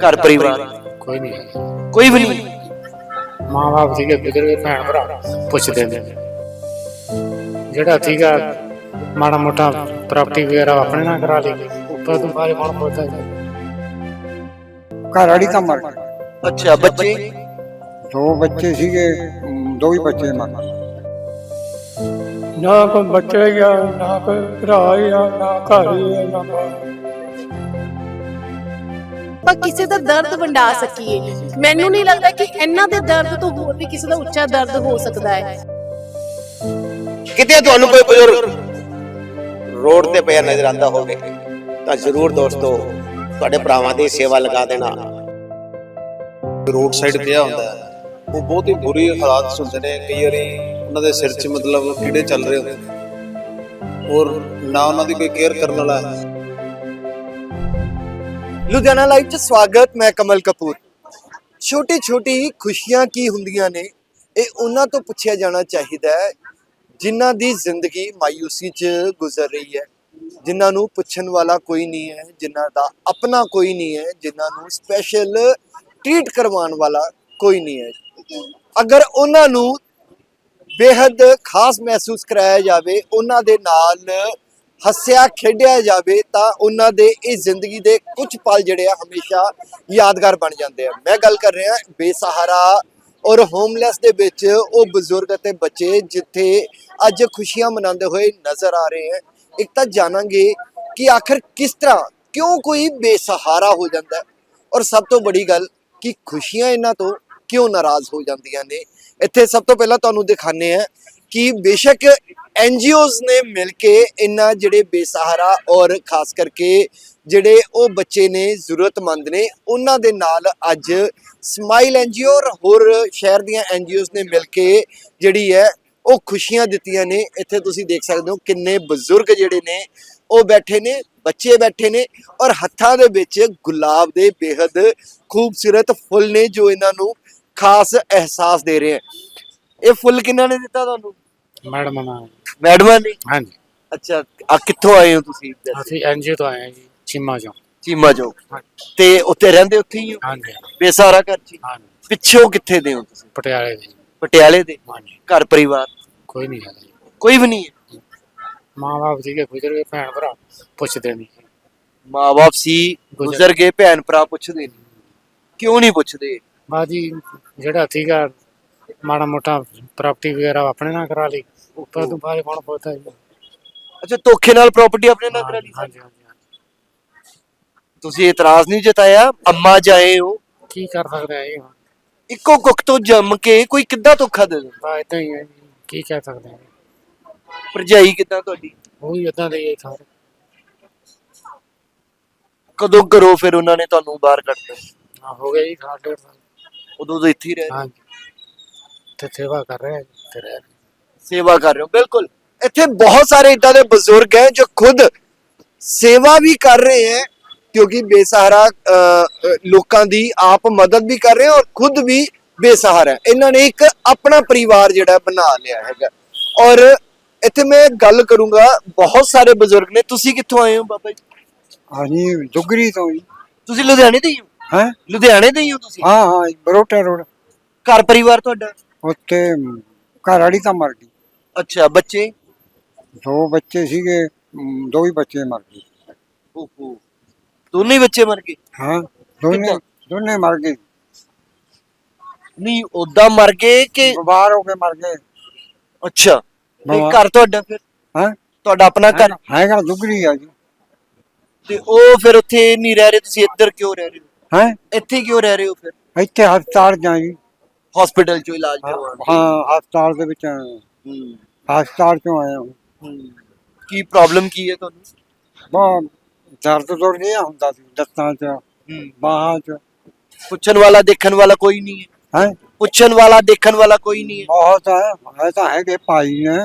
ਘਰ ਪਰਿਵਾਰ। ਕੋਈ ਨਹੀਂ। ਹੈ ਕੋਈ ਵੀ ਨਹੀਂ। ਮਾਂ ਬਾਪ ਸੀਗੇ ਗਏ ਭੈਣ ਭਰਾ ਪੁੱਛਦੇ ਨੇ। ਜਿਹੜਾ ਸੀਗਾ ਮਾੜਾ ਮੋਟਾ ਪ੍ਰਾਪਰਟੀ ਵਗੈਰਾ ਆਪਣੇ ਨਾਲ ਕਰਾ ਲਈ ਉੱਪਰ ਤੋਂ ਬਾਰੇ ਕੌਣ ਪੁੱਛਦਾ ਹੈ ਘਰ ਵਾਲੀ ਤਾਂ ਮਰ ਗਈ। ਅੱਛਾ ਬੱਚੇ? ਦੋ ਬੱਚੇ ਸੀਗੇ ਅਮ, ਦੋ ਹੀ ਬੱਚੇ ਮਰ ਗਏ ਨਾ ਕੋਈ ਬੱਚੇ ਹੀ ਆ ਨਾ ਕੋਈ ਭਰਾ ਹੀ ਆ ਨਾ ਘਰ ਹੀ ਆ ਨਾ ਬਾਹਰ। ਆਪਾਂ ਕਿਸੇ ਦਾ ਦਰਦ ਵੰਡਾ ਸਕੀਏ। ਮੈਨੂੰ ਨਹੀਂ ਲੱਗਦਾ ਕਿ ਇਹਨਾਂ ਦੇ ਦਰਦ ਤੋਂ ਹੋਰ ਵੀ ਕਿਸੇ ਦਾ ਉੱਚਾ ਦਰਦ ਹੋ ਸਕਦਾ ਹੈ। ਕਿਤੇ ਤੁਹਾਨੂੰ ਕੋਈ ਬਜ਼ੁਰਗ ਰੋਡ ਤੇ ਪਿਆ ਨਜ਼ਰ ਆਉਂਦਾ ਹੋਵੇ, ਤਾਂ ਜ਼ਰੂਰ ਦੋਸਤੋ, ਤੁਹਾਡੇ ਭਰਾਵਾਂ ਦੀ ਸੇਵਾ ਲਗਾ ਦੇਣਾ। ਰੋਡ ਸਾਈਡ ਪਿਆ ਹੁੰਦਾ ਉਹ ਬਹੁਤ ਹੀ ਬੁਰੀ ਹਾਲਾਤ ਸੁਣਦੇ ਨੇ। ਕਈ ਵਾਰੀ ਉਹਨਾਂ ਦੇ ਸਿਰ 'ਚ ਮਤਲਬ ਕੀੜੇ ਚੱਲ ਰਹੇ ਹੁੰਦੇ ਔਰ ਨਾ ਉਹਨਾਂ ਦੀ ਕੋਈ ਕੇਅਰ ਕਰਨ ਵਾਲਾ ਹੈ। ਲੁਧਿਆਣਾ ਲਾਈਵ 'ਚ ਸਵਾਗਤ, ਮੈਂ ਕਮਲ ਕਪੂਰ। ਛੋਟੀ ਛੋਟੀ ਖੁਸ਼ੀਆਂ ਕੀ ਹੁੰਦੀਆਂ ਨੇ? ਇਹ ਉਹਨਾਂ ਤੋਂ ਪੁੱਛਿਆ ਜਾਣਾ ਚਾਹੀਦਾ ਹੈ, ਜਿਨ੍ਹਾਂ ਦੀ ਜ਼ਿੰਦਗੀ ਮਾਇੂਸੀ 'ਚ ਗੁਜ਼ਰ ਰਹੀ ਹੈ। ਜਿਨ੍ਹਾਂ ਨੂੰ ਪੁੱਛਣ ਵਾਲਾ ਕੋਈ ਨਹੀਂ ਹੈ, ਜਿਨ੍ਹਾਂ ਦਾ ਆਪਣਾ ਕੋਈ ਨਹੀਂ ਹੈ, ਜਿਨ੍ਹਾਂ ਨੂੰ ਸਪੈਸ਼ਲ ਟ੍ਰੀਟ ਕਰਵਾਉਣ ਵਾਲਾ ਕੋਈ ਨਹੀਂ ਹੈ। ਅਗਰ ਉਹਨਾਂ ਨੂੰ ਬੇहद ਖਾਸ ਮਹਿਸੂਸ ਕਰਾਇਆ ਜਾਵੇ, ਉਹਨਾਂ ਦੇ ਨਾਲ ਹੱਸਿਆ ਖੇਡਿਆ ਜਾਵੇ ਤਾਂ ਉਹਨਾਂ ਦੇ ਇਹ ਜ਼ਿੰਦਗੀ ਦੇ ਕੁਝ ਪਲ ਜਿਹੜੇ ਆ ਹਮੇਸ਼ਾ ਯਾਦਗਾਰ ਬਣ ਜਾਂਦੇ ਆ। ਮੈਂ ਗੱਲ ਕਰ ਰਿਹਾ ਬੇਸਹਾਰਾ ਔਰ ਹੋਮਲੈਸ ਦੇ ਵਿੱਚ ਉਹ ਬਜ਼ੁਰਗ ਅਤੇ ਬੱਚੇ ਜਿੱਥੇ ਅੱਜ ਖੁਸ਼ੀਆਂ ਮਨਾਉਂਦੇ ਹੋਏ ਨਜ਼ਰ ਆ ਰਹੇ ਹੈ ਇੱਕ ਤਾਂ ਜਾਣਾਂਗੇ ਕਿ ਆਖਰ ਕਿਸ ਤਰ੍ਹਾਂ, ਕਿਉਂ ਕੋਈ ਬੇਸਹਾਰਾ ਹੋ ਜਾਂਦਾ ਔਰ ਸਭ ਤੋਂ ਬੜੀ ਗੱਲ ਕਿ ਖੁਸ਼ੀਆਂ ਇਹਨਾਂ ਤੋਂ ਕਿਉਂ ਨਾਰਾਜ਼ ਹੋ ਜਾਂਦੀਆਂ ਨੇ? ਇੱਥੇ ਸਭ ਤੋਂ ਪਹਿਲਾਂ ਤੁਹਾਨੂੰ ਦਿਖਾਣੇ ਆ ਕਿ ਬੇਸ਼ੱਕ ਐਨਜੀਓਜ਼ ਨੇ ਮਿਲ ਕੇ ਇਹਨਾਂ ਜਿਹੜੇ ਬੇਸਹਾਰਾ ਔਰ ਖਾਸ ਕਰਕੇ ਜਿਹੜੇ ਉਹ ਬੱਚੇ ਨੇ, ਜ਼ਰੂਰਤਮੰਦ ਨੇ, ਉਹਨਾਂ ਦੇ ਨਾਲ ਅੱਜ ਸਮਾਈਲ ਐਨਜੀਓ ਔਰ ਹੋਰ ਸ਼ਹਿਰ ਦੀਆਂ ਐਨਜੀਓਜ਼ ਨੇ ਮਿਲ ਕੇ ਜਿਹੜੀ ਹੈ, ਉਹ ਖੁਸ਼ੀਆਂ ਦਿੱਤੀਆਂ ਨੇ। ਇੱਥੇ ਤੁਸੀਂ ਦੇਖ ਸਕਦੇ ਹੋ ਕਿੰਨੇ ਬਜ਼ੁਰਗ ਜਿਹੜੇ ਨੇ, ਉਹ ਬੈਠੇ ਨੇ, ਬੱਚੇ ਬੈਠੇ ਨੇ ਔਰ ਹੱਥਾਂ ਦੇ ਵਿੱਚ ਗੁਲਾਬ ਦੇ ਬੇहद ਖੂਬਸੂਰਤ ਫੁੱਲ ਨੇ ਜੋ ਇਹਨਾਂ ਨੂੰ ਖਾਸ ਅਹਿਸਾਸ ਦੇ ਰਹੇ ਹੈ। ਇਹ ਫੁੱਲ ਕਿਹਨਾਂ ਨੇ ਦਿੱਤਾ ਤੁਹਾਨੂੰ? ਮੈਡਮ ਨਾਲ। ਮੈਡਮਾਂ ਨੇ ਹਾਂਜੀ। ਅੱਛਾ ਆ ਕਿੱਥੋਂ ਆਏ ਹੋ ਤੁਸੀਂ? ਅਸੀਂ ਐਨਜੀਓ ਤੋਂ ਆਏ ਹਾਂ ਜੀ ਚੀਮਾ ਚੋਂ ਚੀਮਾ ਜੋ ਹਾਂਜੀ। ਤੇ ਉੱਥੇ ਰਹਿੰਦੇ ਉੱਥੇ ਹੀ ਹੋ ਹਾਂਜੀ। ਬੇਸਾਰਾ ਘਰ ਹੀ? ਹਾਂਜੀ। ਪਿੱਛੋਂ ਕਿੱਥੇ ਦੇ ਹੋ ਤੁਸੀਂ? ਪਟਿਆਲੇ ਦੇ ਜੀ। ਪਟਿਆਲੇ ਦੇ? ਹਾਂਜੀ। ਘਰ ਪਰਿਵਾਰ? ਕੋਈ ਨਹੀਂ ਹੈ ਜੀ। ਕੋਈ ਵੀ ਨਹੀਂ ਹੈ? ਮਾਂ ਬਾਪ ਸੀਗੇ ਗੁਜ਼ਰ ਗਏ ਭੈਣ ਭਰਾ ਪੁੱਛਦੇ ਨਹੀਂ। ਮਾਂ-ਬਾਪ ਸੀ ਗੁਜ਼ਰ ਗਏ ਭੈਣ ਭਰਾ ਪੁੱਛਦੇ ਨਹੀਂ। ਕਿਉਂ ਨਹੀਂ ਪੁੱਛਦੇ? ਬਾਜੀ ਜਿਹੜਾ ਸੀਗਾ ਮਾੜਾ ਮੋਟਾ ਪ੍ਰਾਪਰਟੀ ਵਗੈਰਾ ਆਪਣੇ ਨਾਲ ਕਰਾ ਲਈ। ਉੱਪਰ ਤੋਂ ਬਾਰੇ ਕੌਣ ਪੁੱਛਦਾ ਹੈ ਅੱਛਾ ਧੋਖੇ ਨਾਲ ਪ੍ਰਾਪਰਟੀ ਆਪਣੇ ਨਾਲ ਕਰਾ ਲਈ? ਹਾਂਜੀ ਹਾਂਜੀ। ਤੁਸੀਂ ਇਤਰਾਜ਼ ਨਹੀਂ ਜਤਾਇਆ? ਅੰਮਾ ਜਾਏ ਹੋ ਕੀ ਕਰ ਸਕਦੇ ਆ ਇਹ ਇੱਕੋ ਕੁੱਖ ਤੋਂ ਜੰਮ ਕੇ ਕੋਈ ਕਿੱਦਾਂ ਧੋਖਾ ਦੇ ਦਿੰਦਾ? ਬਾ ਇਦਾਂ ਹੀ ਹੈ ਜੀ। ਕੀ ਕਹਿ ਸਕਦੇ ਆ ਭਰਜਾਈ ਕਿੱਦਾਂ ਤੁਹਾਡੀ? ਉਹ ਵੀ ਇਦਾਂ ਦੇ ਹੀ ਸਾਰੇ। ਕਦੋਂ ਕਰੋ ਫਿਰ ਉਹਨਾਂ ਨੇ ਤੁਹਾਨੂੰ ਬਾਹਰ ਕੱਢਤਾ? ਹਾਂ, ਹੋ ਗਿਆ ਜੀ ਸਾਲ ਡੇਢ ਸਾਲ। ਉਦੋਂ ਤੋਂ ਇੱਥੇ ਹੀ ਰਹੇ ਹਾਂਜੀ। ਤੇ ਸੇਵਾ ਕਰ ਰਹੇ ਰਹੇ। ਸੇਵਾ ਕਰ ਰਹੇ ਹੋ ਬਿਲਕੁਲ। ਇੱਥੇ ਬਹੁਤ ਸਾਰੇ ਇਦਾਂ ਦੇ ਬਜ਼ੁਰਗ ਹੈ ਜੋ ਖੁਦ ਸੇਵਾ ਵੀ ਕਰ ਰਹੇ ਹੈ ਕਿਉਂਕਿ ਬੇਸਹਾਰਾ ਅ, ਅ, ਲੋਕਾਂ ਦੀ ਆਪ ਮਦਦ ਵੀ ਕਰ ਰਹੇ ਹੈ ਔਰ ਖੁਦ ਵੀ ਬੇਸਹਾਰਾ ਹੈ। ਇਹਨਾਂ ਨੇ ਇੱਕ ਆਪਣਾ ਪਰਿਵਾਰ ਜਿਹੜਾ ਬਣਾ ਲਿਆ ਹੈਗਾ। ਔਰ ਇੱਥੇ ਮੈਂ ਗੱਲ ਕਰੂੰਗਾ ਬਹੁਤ ਸਾਰੇ ਬਜ਼ੁਰਗ ਨੇ। ਤੁਸੀਂ ਕਿੱਥੋਂ ਆਏ ਹੋ ਬਾਬਾ ਜੀ? ਹਾਂਜੀ ਦੁਗਰੀ ਤੋਂ ਜੀ। ਤੁਸੀਂ ਲੁਧਿਆਣੇ ਦੇ ਹੀ ਹੋ? ਹੈ? ਲੁਧਿਆਣੇ ਦੇ ਹੀ ਹੋ ਤੁਸੀਂ? ਹਾਂ ਹਾਂ ਬਰੋਟਾ ਰੋਡ। ਘਰ ਪਰਿਵਾਰ ਤੁਹਾਡਾ? ਅਮ, ਘਰ ਵਾਲੀ ਤਾਂ ਮਰ ਗਈ। ਅੱਛਾ ਬੱਚੇ? ਦੋ ਬੱਚੇ ਸੀਗੇ ਅਮ, ਦੋ ਹੀ ਬੱਚੇ ਮਰ ਗਏ। ਓਹੋ। ਦੋਨੇ ਹੀ ਬੱਚੇ ਮਰ ਗਏ? ਹਾਂ ਦੋਨੇ? ਦੋਨੇ ਮਰ ਗਏ। ਨਹੀਂ ਉਦਾਂ ਮਰ ਗਏ ਕਿ ਬਿਮਾਰ ਹੋ ਕੇ ਮਰ ਗਏ। ਅੱਛਾ ਬਿਮਾਰ। ਘਰ ਤੁਹਾਡਾ ਫਿਰ? ਹੈ? ਤੁਹਾਡਾ ਆਪਣਾ ਘਰ? ਹੈਗਾ ਦੁਗਰੀ ਆ ਜੀ। ਤੇ ਉਹ ਫਿਰ ਉੱਥੇ ਨਹੀਂ ਰਹਿ ਰਹੇ ਤੁਸੀਂ ਇੱਧਰ ਕਿਉਂ ਰਹਿ ਰਹੇ ਹੋ? ਹੈ? ਇੱਥੇ ਕਿਉਂ ਰਹਿ ਰਹੇ ਹੋ ਫਿਰ? ਇੱਥੇ ਹਸਪਤਾਲ ਜਾ ਜੀ। ਹਸਪੀਟਲ ਚੋਂ ਇਲਾਜ ਕਰਵਾਉਣ ਹਾਂ ਹਸਪਤਾਲ ਦੇ ਵਿੱਚ ਆਏ ਹਾਂ। ਹੂੰ ਹਸਪਤਾਲ ਚੋਂ ਆਇਆ ਹਾਂ ਹੂੰ ਕੀ ਪ੍ਰੋਬਲਮ ਕੀ ਹੈ ਤੁਹਾਨੂੰ ਬਹੁਤ ਦਰਦ ਦੁਰਦ ਜਿਹਾ ਹੁੰਦਾ ਸੀ ਲੱਤਾਂ 'ਚ ਹੂੰ ਬਾਹਾਂ 'ਚ ਪੁੱਛਣ ਵਾਲਾ ਦੇਖਣ ਵਾਲਾ ਕੋਈ ਨਹੀਂ ਹੈ ਹੈ ਪੁੱਛਣ ਵਾਲਾ ਦੇਖਣ ਵਾਲਾ ਕੋਈ ਨਹੀਂ ਹੈ ਬਹੁਤ ਹੈ ਹੈ ਤਾਂ ਹੈਗੇ ਭਾਈ ਨੇ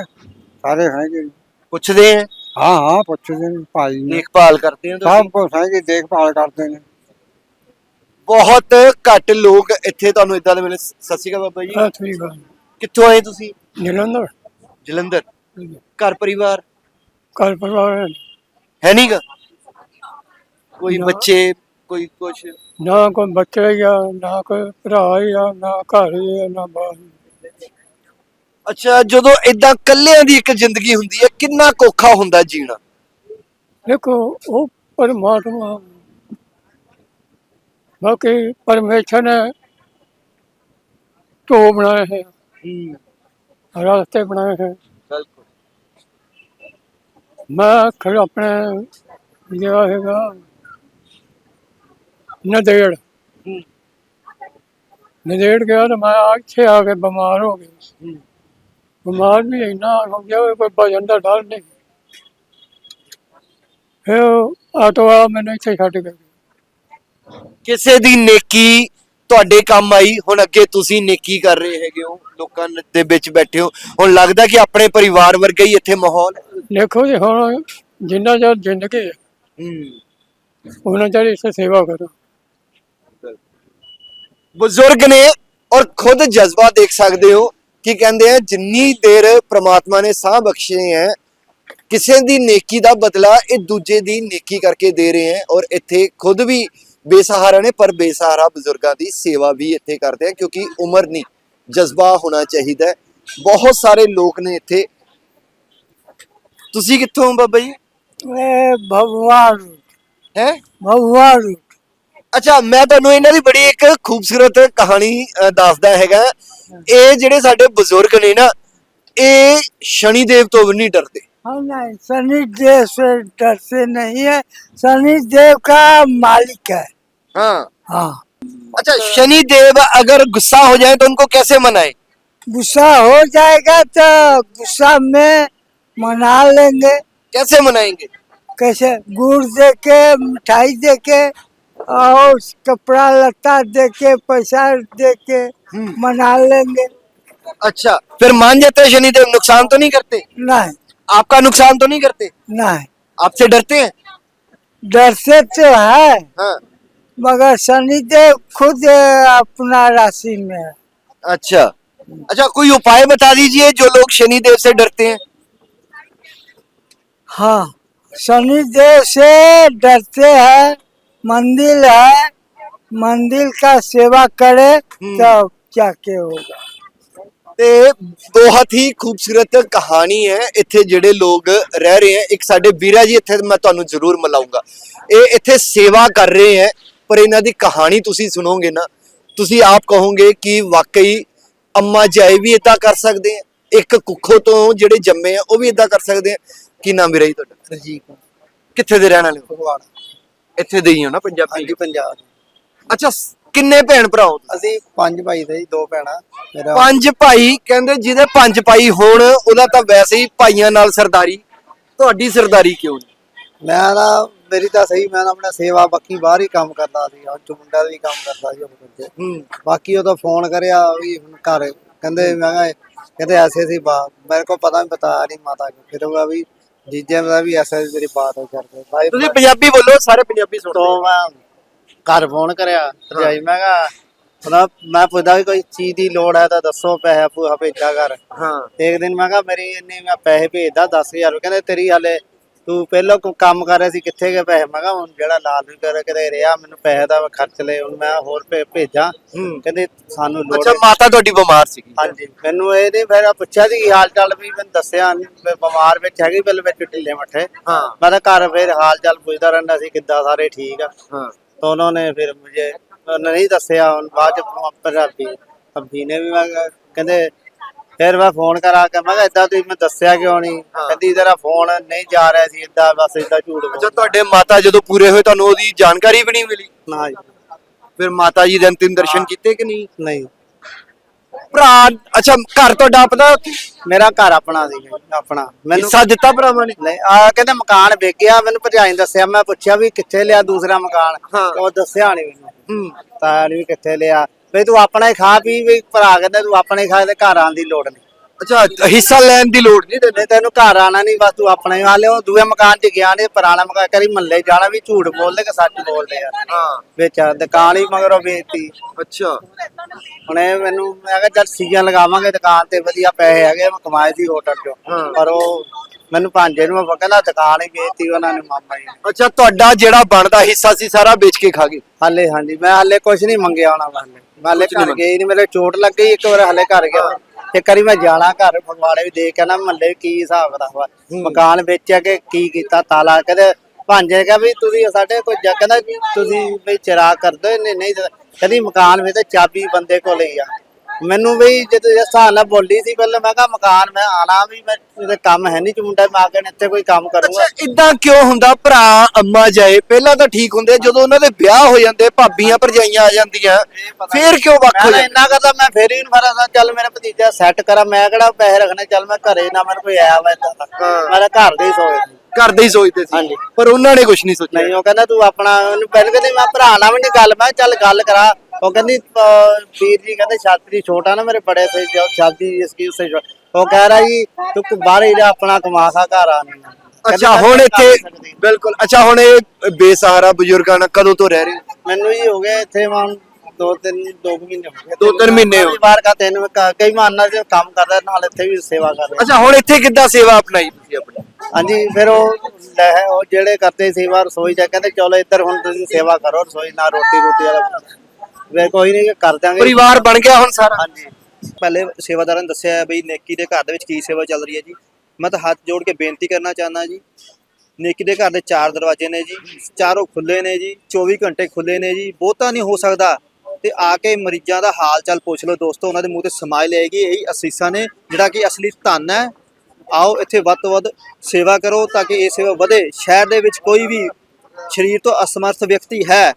ਸਾਰੇ ਹੈਗੇ ਪੁੱਛਦੇ ਹੈ ਹਾਂ ਹਾਂ ਪੁੱਛਦੇ ਨੇ ਭਾਈ ਨੇ ਦੇਖਭਾਲ ਕਰਦੇ ਹੋ ਸਭ ਤੁਸੀਂ ਕੁਛ ਹੈਗੇ ਦੇਖਭਾਲ ਕਰਦੇ ਨੇ ਬਹੁਤ ਘੱਟ ਲੋਕ ਇੱਥੇ ਤੁਹਾਨੂੰ ਇਦਾਂ ਦੇ ਮਿਲੇ। ਸਤਿ ਸ਼੍ਰੀ ਅਕਾਲ ਬਾਬਾ ਜੀ। ਕਿੱਥੋਂ ਆਏ ਤੁਸੀਂ? ਜਲੰਧਰ। ਜਲੰਧਰ। ਘਰ ਪਰਿਵਾਰ? ਘਰ ਪਰਿਵਾਰ ਹੈ ਨਹੀਂਗਾ ਕੋਈ। ਬੱਚੇ ਕੋਈ ਕੁਛ? ਨਾ ਕੋਈ ਬੱਚੇ ਆ ਨਾ ਕੋਈ ਭਰਾ ਆ ਨਾ ਘਰ ਆ ਨਾ ਬਾਹਰ ਅੱਛਾ ਜਦੋਂ ਇਦਾਂ ਕੱਲਿਆਂ ਦੀ ਇੱਕ ਜ਼ਿੰਦਗੀ ਹੁੰਦੀ ਹੈ ਕਿੰਨਾ ਕੋਖਾ ਹੁੰਦਾ ਜੀਣਾ? ਦੇਖੋ ਉਹ ਪਰਮਾਤਮਾ ਬਾਕੀ ਪਰਮੇਸ਼ਰ ਨੇ ਢੋ ਬਣਾਏ ਹੈ। ਰਸਤੇ ਬਣਾਏ ਹੈ। ਮੈਂ ਖੜ ਆਪਣੇ ਜਿਹੜਾ ਹੈਗਾ ਨਦੇੜ। ਨਦੇੜ ਗਿਆ ਤਾਂ ਮੈਂ ਇੱਥੇ ਆ ਕੇ ਬਿਮਾਰ ਹੋ ਗਿਆ। ਬਿਮਾਰ ਵੀ ਇੰਨਾ ਹੋ ਗਿਆ ਕੋਈ ਭਜਨ ਦਾ ਡਰ ਨਹੀਂ। ਫਿਰ ਆਟੋ ਆ ਮੈਨੂੰ ਇੱਥੇ ਛੱਡ ਗਿਆ। ਕਿਸੇ ਦੀ ਨੇਕੀ ਤੁਹਾਡੇ ਕੰਮ ਆਈ ਹੁਣ ਅੱਗੇ ਤੁਸੀਂ ਨੇਕੀ ਕਰ ਰਹੇ ਹੈਗੇ ਹੋ ਲੋਕਾਂ ਦੇ ਵਿੱਚ ਬੈਠੇ ਹੋ। ਹੁਣ ਲੱਗਦਾ ਕਿ ਆਪਣੇ ਪਰਿਵਾਰ ਵਰਗਾ ਹੀ ਇੱਥੇ ਮਾਹੌਲ ਦੇਖੋ ਜੀ ਹੁਣ ਜਿੰਨਾ ਚਿਰ ਜ਼ਿੰਦਗੀ ਹੂੰ। ਉਹਨਾਂ ਚਿਰ ਇਸ ਸੇਵਾ ਕਰੋ। ਬਜ਼ੁਰਗ ਨੇ ਔਰ ਖੁਦ ਜਜ਼ਬਾ ਦੇਖ ਸਕਦੇ ਹੋ ਕਿ ਕਹਿੰਦੇ ਆ ਜਿੰਨੀ ਦੇਰ ਪ੍ਰਮਾਤਮਾ ਨੇ ਸਾਹ ਬਖਸ਼ੇ ਹੈ ਕਿਸੇ ਦੀ ਨੇਕੀ ਦਾ ਬਦਲਾ ਇਹ ਦੂਜੇ ਦੀ ਨੇਕੀ ਕਰਕੇ ਦੇ ਰਹੇ ਹੈ ਔਰ ਇੱਥੇ ਖੁਦ ਵੀ ਬੇਸਹਾਰਾ ਨੇ ਪਰ ਬੇਸਹਾਰਾ ਬਜ਼ੁਰਗਾਂ ਦੀ ਸੇਵਾ ਵੀ ਇੱਥੇ ਕਰਦੇ ਆ ਕਿਉਂਕਿ ਉਮਰ ਨਹੀਂ ਜਜ਼ਬਾ ਹੋਣਾ ਚਾਹੀਦਾ ਹੈ ਬਹੁਤ ਸਾਰੇ ਲੋਕ ਨੇ ਇੱਥੇ ਤੁਸੀਂ ਕਿੱਥੋਂ ਹੋ ਬਾਬਾ ਜੀ भगवान ਹੈ भगवान ਅੱਛਾ ਮੈਂ ਤੁਹਾਨੂੰ ਇਹਨਾਂ ਦੀ ਬੜੀ ਇੱਕ ਖੂਬਸੂਰਤ ਕਹਾਣੀ ਅ, ਦੱਸਦਾ ਹੈਗਾ ਇਹ ਜਿਹੜੇ ਸਾਡੇ ਬਜ਼ੁਰਗ ਨੇ ਨਾ ਇਹ ਸ਼ਨੀ ਦੇਵ ਤੋਂ ਵੀ ਨਹੀਂ ਡਰਦੇ हम नहीं शनि देव से डरते नहीं है शनि देव का मालिक है हाँ। हाँ। अच्छा शनि देव अगर गुस्सा हो जाए तो उनको कैसे मनाए? गुस्सा हो जाएगा तो गुस्सा में मना लेंगे। कैसे मनाएँगे? कैसे? गुड़ दे के मिठाई दे के और कपड़ा लत्ता दे के पैसा दे के मना लेंगे। अच्छा फिर मान जाते हैं शनि देव नुकसान तो नहीं करते? नहीं। आपका नुकसान तो नहीं करते? नहीं। आपसे डरते हैं? डरते तो है। हाँ। मगर शनि देव खुद अपना राशि में है अच्छा अच्छा कोई उपाय बता दीजिए जो लोग शनि देव से डरते हैं हाँ शनि देव से डरते हैं मंदिर है मंदिर का सेवा करे तो क्या क्या होगा ਤੇ ਬਹੁਤ ਹੀ ਖੂਬਸੂਰਤ ਕਹਾਣੀ ਹੈ ਇੱਥੇ ਜਿਹੜੇ ਲੋਕ ਰਹਿ ਰਹੇ ਹੈ ਇੱਕ ਸਾਡੇ ਵੀਰਾ ਜੀ ਇੱਥੇ ਮੈਂ ਤੁਹਾਨੂੰ ਜ਼ਰੂਰ ਮਿਲਾਉਂਗਾ ਇਹ ਇੱਥੇ ਸੇਵਾ ਕਰ ਰਹੇ ਹੈ ਪਰ ਇਹਨਾਂ ਦੀ ਕਹਾਣੀ ਤੁਸੀਂ ਸੁਣੋਗੇ ਨਾ ਤੁਸੀਂ ਆਪ ਕਹੋਗੇ ਕਿ ਵਾਕਈ ਅੰਮਾ ਜਾਏ ਵੀ ਇਦਾਂ ਕਰ ਸਕਦੇ ਆ ਇੱਕ ਕੁੱਖੋਂ ਤੋਂ ਜਿਹੜੇ ਜੰਮੇ ਆ ਉਹ ਵੀ ਇਦਾਂ ਕਰ ਸਕਦੇ ਆ। ਕੀ ਨਾਮ ਵੀਰਾ ਜੀ ਤੁਹਾਡਾ? ਰਜੀਕ ਕਿੱਥੇ ਦੇ ਰਹਿਣ ਵਾਲੇ ਹੋ? ਇੱਥੇ ਦੇ ਹੀ ਹੋ ਨਾ ਪੰਜਾਬੀ? ਹਾਂਜੀ ਪੰਜਾਬ ਅੱਛਾ ਸ- ਕਿੰਨੇ ਭੈਣ ਭਰਾ ਹੋ ਤੁਸੀਂ? ਅਸੀਂ ਪੰਜ ਭਾਈ ਜੀ ਦੋ ਭੈਣਾਂ ਮੇਰਾ ਪੰਜ ਭਾਈ ਕਹਿੰਦੇ ਜਿਹਦੇ ਪੰਜ ਭਾਈ ਹੋਣ ਉਹਦਾ ਤਾਂ ਵੈਸੇ ਹੀ ਭਾਈਆਂ ਨਾਲ ਸਰਦਾਰੀ। ਤੁਹਾਡੀ ਸਰਦਾਰੀ ਕਿਉਂ ਨਹੀਂ? ਮੈਂ ਨਾ ਮੇਰੀ ਤਾਂ ਸਹੀ ਮੈਂ ਤਾਂ ਆਪਣਾ ਸੇਵਾ ਬਾਕੀ ਬਾਹਰ ਹੀ ਕੰਮ ਕਰਦਾ ਸੀ ਹੁਣ ਚੁੰਡਾ ਵੀ ਕੰਮ ਕਰਦਾ ਸੀ ਆਪਣੇ ਹੂੰ। ਬਾਕੀ ਉਹ ਤਾਂ ਫੋਨ ਕਰਿਆ ਵੀ ਹੁਣ ਘਰ ਕਹਿੰਦੇ ਮੈਂ ਕਿਹਾ ਕਹਿੰਦੇ ਐਸੇ ਸੀ ਬਾ ਮੇਰੇ ਕੋ ਪਤਾ ਨਹੀਂ ਬਤਾ ਨਹੀਂ ਮਾਤਾ ਕਿ ਫਿਰ ਵੀ ਜੀਜੇ ਦਾ ਵੀ ਐਸਾ ਮੇਰੀ ਬਾਤ ਹੋ ਕਰਦੇ। ਭਾਈ ਤੁਸੀਂ ਪੰਜਾਬੀ ਬੋਲੋ ਸਾਰੇ ਪੰਜਾਬੀ ਸੁਣਦੇ ਘਰ ਫੋਨ ਕਰਿਆ ਭਰਜਾਈ ਮੈਂ ਕਿਹਾ ਉਹਨਾਂ ਮੈਂ ਪੁੱਛਦਾ ਵੀ ਕੋਈ ਚੀਜ਼ ਦੀ ਲੋੜ ਹੈ ਤਾਂ ਦੱਸੋ ਪੈਸੇ ਪੂਹਾ ਭੇਜਾ ਕਰ। ਹਾਂ। ਇੱਕ ਦਿਨ ਮੈਂ ਕਿਹਾ ਮੇਰੀ ਇੰਨੇ ਮੈਂ ਪੈਸੇ ਭੇਜਦਾ 10000 ਕਹਿੰਦੇ ਤੇਰੀ ਹਾਲੇ ਤੂੰ ਪਹਿਲਾਂ ਕੋ ਕੰਮ ਕਰ ਰਿਹਾ ਸੀ ਕਿੱਥੇ ਗਏ ਪੈਸੇ? ਮੈਂ ਕਿਹਾ ਹੁਣ ਜਿਹੜਾ ਲਾਲ ਨਹੀਂ ਕਰ ਕਿਤੇ ਰਿਹਾ ਮੈਨੂੰ ਪੈਸੇ ਦਾ ਖਰਚ ਲੈ ਹੁਣ ਮੈਂ ਹੋਰ ਭੇਜਾਂ। ਕਹਿੰਦੇ ਸਾਨੂੰ ਲੋੜ ਅੱਛਾ ਮਾਤਾ ਤੁਹਾਡੀ ਬਿਮਾਰ ਸੀਗੀ। ਹਾਂਜੀ। ਮੈਨੂੰ ਇਹ ਨਹੀਂ ਫਿਰ ਪੁੱਛਿਆ ਸੀ ਹਾਲ ਚਾਲ ਵੀ ਮੈਨੂੰ ਦੱਸਿਆ ਨਹੀਂ ਮੈਂ ਬਿਮਾਰ ਵਿੱਚ ਹੈਗੀ ਬਿਲ ਵਿੱਚ ਢਿੱਲੇ ਮੱਠੇ। ਮੈਂ ਤਾਂ ਘਰ ਫੇਰ ਹਾਲ ਚਾਲ ਪੁੱਛਦਾ ਰਹਿੰਦਾ ਸੀ ਕਿੱਦਾਂ ਸਾਰੇ ਠੀਕ ਆ। ਹਾਂ। ਤਾਂ ਉਹਨਾਂ ਨੇ ਫਿਰ ਮੈਨੂੰ ਨਹੀਂ ਦੱਸਿਆ ਬਾਅਦ ਚ ਪੰਜਾਬੀ ਅਬੀ ਨੇ ਵੀ ਮੈਂ ਕਹਿੰਦੇ ਫਿਰ ਮੈਂ ਫੋਨ ਕਰਾ ਕੇ ਮੈਂ ਕਿਹਾ ਇਦਾਂ ਤੁਸੀਂ ਮੈਂ ਦੱਸਿਆ ਕਿਉਂ ਨਹੀਂ ਕਹਿੰਦੀ ਤੇਰਾ ਫੋਨ ਨਹੀਂ ਜਾ ਰਿਹਾ ਸੀ ਇਦਾਂ ਬਸ ਇਦਾਂ ਝੂਠ ਅੱਛਾ ਤੁਹਾਡੇ ਮਾਤਾ ਜਦੋਂ ਪੂਰੇ ਹੋਏ ਤੁਹਾਨੂੰ ਉਹਦੀ ਜਾਣਕਾਰੀ ਵੀ ਨਹੀਂ ਮਿਲੀ? ਨਾ ਜੀ। ਫਿਰ ਮਾਤਾ ਜੀ ਦੇ ਅੰਤਿਮ ਦਰਸ਼ਨ ਕੀਤੇ ਕਿ ਨਹੀਂ? ਨਹੀਂ। ਭਰਾ ਅੱਛਾ ਘਰ ਤੁਹਾਡਾ ਆਪਣਾ? ਮੇਰਾ ਘਰ ਆਪਣਾ ਸੀ ਆਪਣਾ। ਮੈਨੂੰ ਹਿੱਸਾ ਦਿੱਤਾ ਭਰਾਵਾਂ ਨੇ? ਨਹੀਂ ਆ ਕਹਿੰਦੇ ਮਕਾਨ ਵੇਚ ਗਿਆ ਮੈਨੂੰ ਭਰਜਾਈ ਨੇ ਦੱਸਿਆ ਮੈਂ ਪੁੱਛਿਆ ਵੀ ਕਿੱਥੇ ਲਿਆ ਦੂਸਰਾ ਮਕਾਨ? ਹਾਂ। ਉਹ ਦੱਸਿਆ ਨਹੀਂ ਮੈਨੂੰ। ਹੂੰ। ਤਾਂ ਵੀ ਕਿੱਥੇ ਲਿਆ। ਵੀ ਤੂੰ ਆਪਣਾ ਹੀ ਖਾ ਪੀ ਵੀ ਭਰਾ ਕਹਿੰਦਾ ਤੂੰ ਆਪਣੇ ਹੀ ਖਾ ਤੇ ਘਰ ਆਉਣ ਦੀ ਲੋੜ ਨਹੀਂ। ਅੱਛਾ ਹਿੱਸਾ ਲੈਣ ਦੀ ਲੋੜ ਨਹੀਂ ਨਹੀਂ ਤੈਨੂੰ ਘਰ ਆਣਾ ਨਹੀਂ ਬਸ ਤੂੰ ਆਪਣੇ ਹਾਲੇ ਉਹ ਦੂਏ ਮਕਾਨ 'ਚ ਗਿਆ ਨਹੀਂ ਪੁਰਾਣਾ ਮਕਾਨ ਕਰੀ ਮੱਲੇ ਜਾਣਾ ਵੀ ਝੂਠ ਬੋਲਦੇ ਕਿ ਸੱਚ ਬੋਲਦੇ ਆ। ਹਾਂ। ਵਿੱਚ ਦੁਕਾਨ ਹੀ ਮਗਰੋਂ ਵੇਚਤੀ। ਅੱਛਾ। ਹੁਣ ਇਹ ਮੈਨੂੰ ਮੈਂ ਕਿਹਾ ਚੱਲ ਸੀਜ਼ਨ ਲਗਾਵਾਂਗੇ ਦੁਕਾਨ ਤੇ ਵਧੀਆ ਪੈਸੇ ਹੈਗੇ ਮੈਂ ਕਮਾਏ ਸੀ ਹੋਟਲ 'ਚੋਂ। ਪਰ ਉਹ ਮੈਨੂੰ ਭਾਂਜੇ ਨੂੰ ਮੈਂ ਕਹਿੰਦਾ ਦੁਕਾਨ ਹੀ ਵੇਚਤੀ ਉਹਨਾਂ ਨੇ ਮਾਮਾ ਜੀ ਨੇ। ਅੱਛਾ ਤੁਹਾਡਾ ਜਿਹੜਾ ਬਣਦਾ ਹਿੱਸਾ ਸੀ ਸਾਰਾ ਵੇਚ ਕੇ ਖਾ ਗਏ? ਹਾਲੇ ਹਾਂਜੀ ਮੈਂ ਹਾਲੇ ਕੁਝ ਨਹੀਂ ਮੰਗਿਆ ਉਹਨਾਂ ਵਾਲੇ ਮੈਂ ਹਾਲੇ ਨੀ ਘਰ ਗਿਆ ਹੀ ਨਹੀਂ ਮੇਰੇ ਚੋਟ ਲੱਗ ਗਈ ਇੱਕ ਵਾਰ ਹਾਲੇ ਘਰ ਗਿਆ। ਇੱਕ ਵਾਰੀ ਮੈਂ ਜਾਣਾ ਘਰ ਫਗਵਾੜੇ ਵੀ ਦੇਖ ਕੇ ਨਾ ਮਹੱਲੇ ਕੀ ਹਿਸਾਬ ਕਿਤਾਬ ਆ। ਮਕਾਨ ਵੇਚਿਆ ਕਿ ਕੀ ਕੀਤਾ ਤਾਲਾ ਕਹਿੰਦੇ ਭਾਂਜੇ ਕਹਾ ਵੀ ਤੁਸੀਂ ਸਾਡੇ ਕੋਈ ਜਾ ਕਹਿੰਦਾ ਤੁਸੀਂ ਵੀ ਚਿਰਾਗ ਕਰ ਦੋ ਨਹੀਂ ਨਹੀਂ ਕਹਿੰਦੀ ਮਕਾਨ ਵੇ ਤੇ ਚਾਬੀ ਬੰਦੇ ਕੋਲ ਹੀ ਆ। ਮੈਨੂੰ ਵੀ ਜਦੋਂ ਇਸ ਹਿਸਾਬ ਨਾਲ ਬੋਲੀ ਸੀ ਪਹਿਲਾਂ ਮੈਂ ਕਿਹਾ ਮਕਾਨ ਮੈਂ ਆਣਾ ਵੀ ਮੈਂ ਇਹਦੇ ਕੰਮ ਹੈ ਨਹੀਂ ਚੁੰਡਾ ਮੈਂ ਆ ਕੇ ਇੱਥੇ ਕੋਈ ਕੰਮ ਕਰੂੰਗਾ। ਅੱਛਾ ਇਦਾਂ ਕਿਉਂ ਹੁੰਦਾ ਭਰਾ ਅੰਮਾ ਜਾਏ? ਪਹਿਲਾਂ ਤਾਂ ਠੀਕ ਹੁੰਦੇ ਜਦੋਂ ਉਹਨਾਂ ਦੇ ਵਿਆਹ ਹੋ ਜਾਂਦੇ ਭਾਬੀਆਂ ਭਰਜਾਈਆਂ ਆ ਜਾਂਦੀਆਂ ਫੇਰ ਕਿਉਂ ਵੱਖ ਹੋ ਮੈਂ ਜਾਂਦੇ? ਇੰਨਾ ਕਰਦਾ ਮੈਂ ਫੇਰ ਹੀ ਨੂੰ ਫਰਾ ਚੱਲ ਮੇਰਾ ਭਤੀਜਾ ਸੈੱਟ ਕਰਾਂ ਮੈਂ ਕਿਹੜਾ ਪੈਸੇ ਰੱਖਣੇ ਚੱਲ ਮੈਂ ਘਰੇ ਨਾ ਮੈਨੂੰ ਕੋਈ ਆਇਆ ਵਾ ਏਦਾਂ ਦਾ। ਮੈਂ ਤਾਂ ਘਰ ਦੇ ਹੀ ਸੋਚਦਾ ਘਰ ਦੇ ਹੀ ਸੋਚਦੇ ਸੀ। ਹਾਂਜੀ। ਪਰ ਉਹਨਾਂ ਨੇ ਕੁਝ ਨਹੀਂ ਸੋਚਿਆ। ਨਹੀਂ ਉਹ ਕਹਿੰਦਾ ਤੂੰ ਆਪਣਾ ਉਹਨੂੰ ਪਹਿਲਾਂ ਕਹਿੰਦੀ ਮੈਂ ਭਰਾ ਨਾਲ ਵੀ ਨਹੀਂ ਗੱਲ ਮੈਂ ਕਿਹਾ ਚੱਲ ਗੱਲ ਕਰਾ। ਉਹ ਕਹਿੰਦੀ ਅਹ, ਵੀਰ ਜੀ ਕਹਿੰਦੇ ਛਾਤਰੀ ਛੋਟਾ ਨਾ ਮੇਰੇ ਬੜੇ ਸੇ ਜੋ ਛਾਤੀ ਇਸਕੀ ਉਸੇ ਛੋ- ਉਹ ਕਹਿ ਰਹਾ ਜੀ ਤੂੰ ਕੋ ਬਾਹਰ ਹੀ ਜਾ ਆਪਣਾ ਕਮਾ ਖਾ ਘਰ ਆ। ਨਹੀਂ ਅੱਛਾ ਹੁਣ ਇੱਥੇ ਬਿਲਕੁਲ ਅੱਛਾ ਹੁਣ ਇਹ ਬੇਸਹਾਰਾ ਬਜ਼ੁਰਗਾਂ ਨਾਲ ਕਦੋਂ ਤੋਂ ਰਹਿ ਰਹੇ ਹੋ? ਮੈਨੂੰ ਜੀ ਹੋ ਗਿਆ ਇੱਥੇ ਮਾਨ ਦੋ ਤਿੰਨ ਦੋ ਕੁ ਮਹੀਨੇ ਹੋ ਗਏ। ਦੋ ਤਿੰਨ ਮਹੀਨੇ ਹੋ ਗਏ। ਬਾਹਰ ਕਾ ਤਿੰਨ ਕ- ਕਈ ਮਾਨਾਂ ਦੇ ਕੰਮ ਕਰਦਾ ਨਾਲ ਇੱਥੇ ਵੀ ਸੇਵਾ ਕਰ ਰਿਹਾ। ਅੱਛਾ ਹੁਣ ਇੱਥੇ ਕਿੱਦਾਂ ਸੇਵਾ ਅਪਣਾਈ ਤੁਸੀਂ ਆਪਣੀ? ਹਾਂਜੀ ਫਿਰ ਉਹ ਲੈ ਉਹ ਜਿਹੜੇ ਕਰਦੇ ਸੇਵਾ ਰਸੋਈ ਚ ਕਹਿੰਦੇ ਚਲੋ ਇੱਧਰ ਹੁਣ ਤੁਸੀਂ ਸੇਵਾ ਕਰੋ ਰਸੋਈ ਨਾਲ ਰੋਟੀ ਰੋਟੀ ਵਾਲਾ ਵੇ ਕੋਈ ਨਹੀਂ ਕਰ ਦਾਂਗੇ। ਪਰਿਵਾਰ ਬਣ ਗਿਆ ਹੁਣ ਸਾਰਾ। ਹਾਂਜੀ। ਪਹਿਲੇ ਸੇਵਾਦਾਰਾਂ ਨੇ ਦੱਸਿਆ ਬਈ ਨੇਕੀ ਦੇ ਘਰ ਦੇ ਵਿੱਚ ਕੀ ਸੇਵਾ ਚੱਲ ਰਹੀ ਹੈ ਜੀ। ਮੈਂ ਤਾਂ ਹੱਥ ਜੋੜ ਕੇ ਬੇਨਤੀ ਕਰਨਾ ਚਾਹੁੰਦਾ ਜੀ। ਨੇਕੀ ਦੇ ਘਰ ਦੇ ਚਾਰ ਦਰਵਾਜ਼ੇ ਨੇ ਜੀ ਚਾਰੋਂ ਖੁੱਲੇ ਨੇ ਜੀ 24 ਘੰਟੇ ਖੁੱਲੇ ਨੇ ਜੀ ਬਹੁਤਾ ਨਹੀਂ ਹੋ ਸਕਦਾ। ਤੇ ਆ ਕੇ ਮਰੀਜ਼ਾਂ ਦਾ ਹਾਲ ਚਾਲ ਪੁੱਛ ਲਓ ਦੋਸਤੋ ਉਹਨਾਂ ਦੇ ਮੂੰਹ ਤੇ ਸਮਾਈਲ ਆਏਗੀ ਇਹੀ ਅਸੀਸਾਂ ਨੇ ਜਿਹੜਾ ਕਿ ਅਸਲੀ ਧਨ ਹੈ। ਆਓ ਇੱਥੇ ਵੱਧ ਤੋਂ ਵੱਧ ਸੇਵਾ ਕਰੋ ਤਾਂ ਕਿ ਇਹ ਸੇਵਾ ਵਧੇ। ਸ਼ਹਿਰ ਦੇ ਵਿੱਚ ਕੋਈ ਵੀ ਸਰੀਰ ਤੋਂ ਅਸਮਰਥ ਵਿਅਕਤੀ ਹੈ।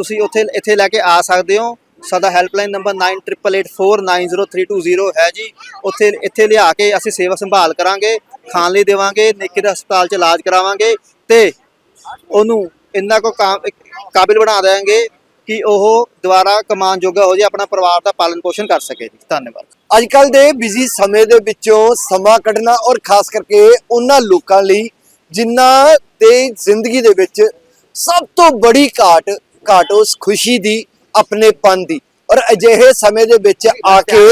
ਤੁਸੀਂ ਉੱਥੇ, ਇੱਥੇ ਲੈ ਕੇ ਆ ਸਕਦੇ ਹੋ। ਸਾਡਾ ਹੈਲਪਲਾਈਨ ਨੰਬਰ 9884903220 ਹੈ ਜੀ। ਉੱਥੇ, ਇੱਥੇ ਲਿਆ ਕੇ ਅਸੀਂ ਸੇਵਾ ਸੰਭਾਲ ਕਰਾਂਗੇ, ਖਾਣ ਲਈ ਦੇਵਾਂਗੇ, ਨੇਕੀ ਦੇ ਹਸਪਤਾਲ 'ਚ ਇਲਾਜ ਕਰਾਵਾਂਗੇ ਤੇ ਉਹਨੂੰ ਇੰਨਾ ਕੋ ਕਾਬਿਲ ਬਣਾ ਦੇਵਾਂਗੇ ਕਿ ਉਹ ਦੁਬਾਰਾ ਕਮਾਨ ਜੋਗਾ ਹੋ ਜੇ, ਆਪਣਾ ਪਰਿਵਾਰ ਦਾ ਪਾਲਣ ਪੋਸ਼ਣ ਕਰ ਸਕੇ ਜੀ। ਧੰਨਵਾਦ। ਅੱਜ ਕੱਲ ਦੇ ਬਿਜ਼ੀ ਸਮੇਂ ਦੇ ਵਿੱਚੋਂ ਸਮਾਂ ਕੱਢਣਾ ਔਰ ਖਾਸ ਕਰਕੇ ਉਹਨਾਂ ਲੋਕਾਂ ਲਈ ਜਿਨ੍ਹਾਂ ਦੇ ਜ਼ਿੰਦਗੀ ਦੇ ਵਿੱਚ ਸਭ ਤੋਂ ਬੜੀ ਘਾਟ ਘਾਟ ਉਸ ਖੁਸ਼ੀ ਦੀ ਆਪਣੇਪਨ ਦੀ। ਔਰ ਅਜਿਹੇ ਸਮੇਂ ਦੇ ਵਿੱਚ ਆ ਕੇ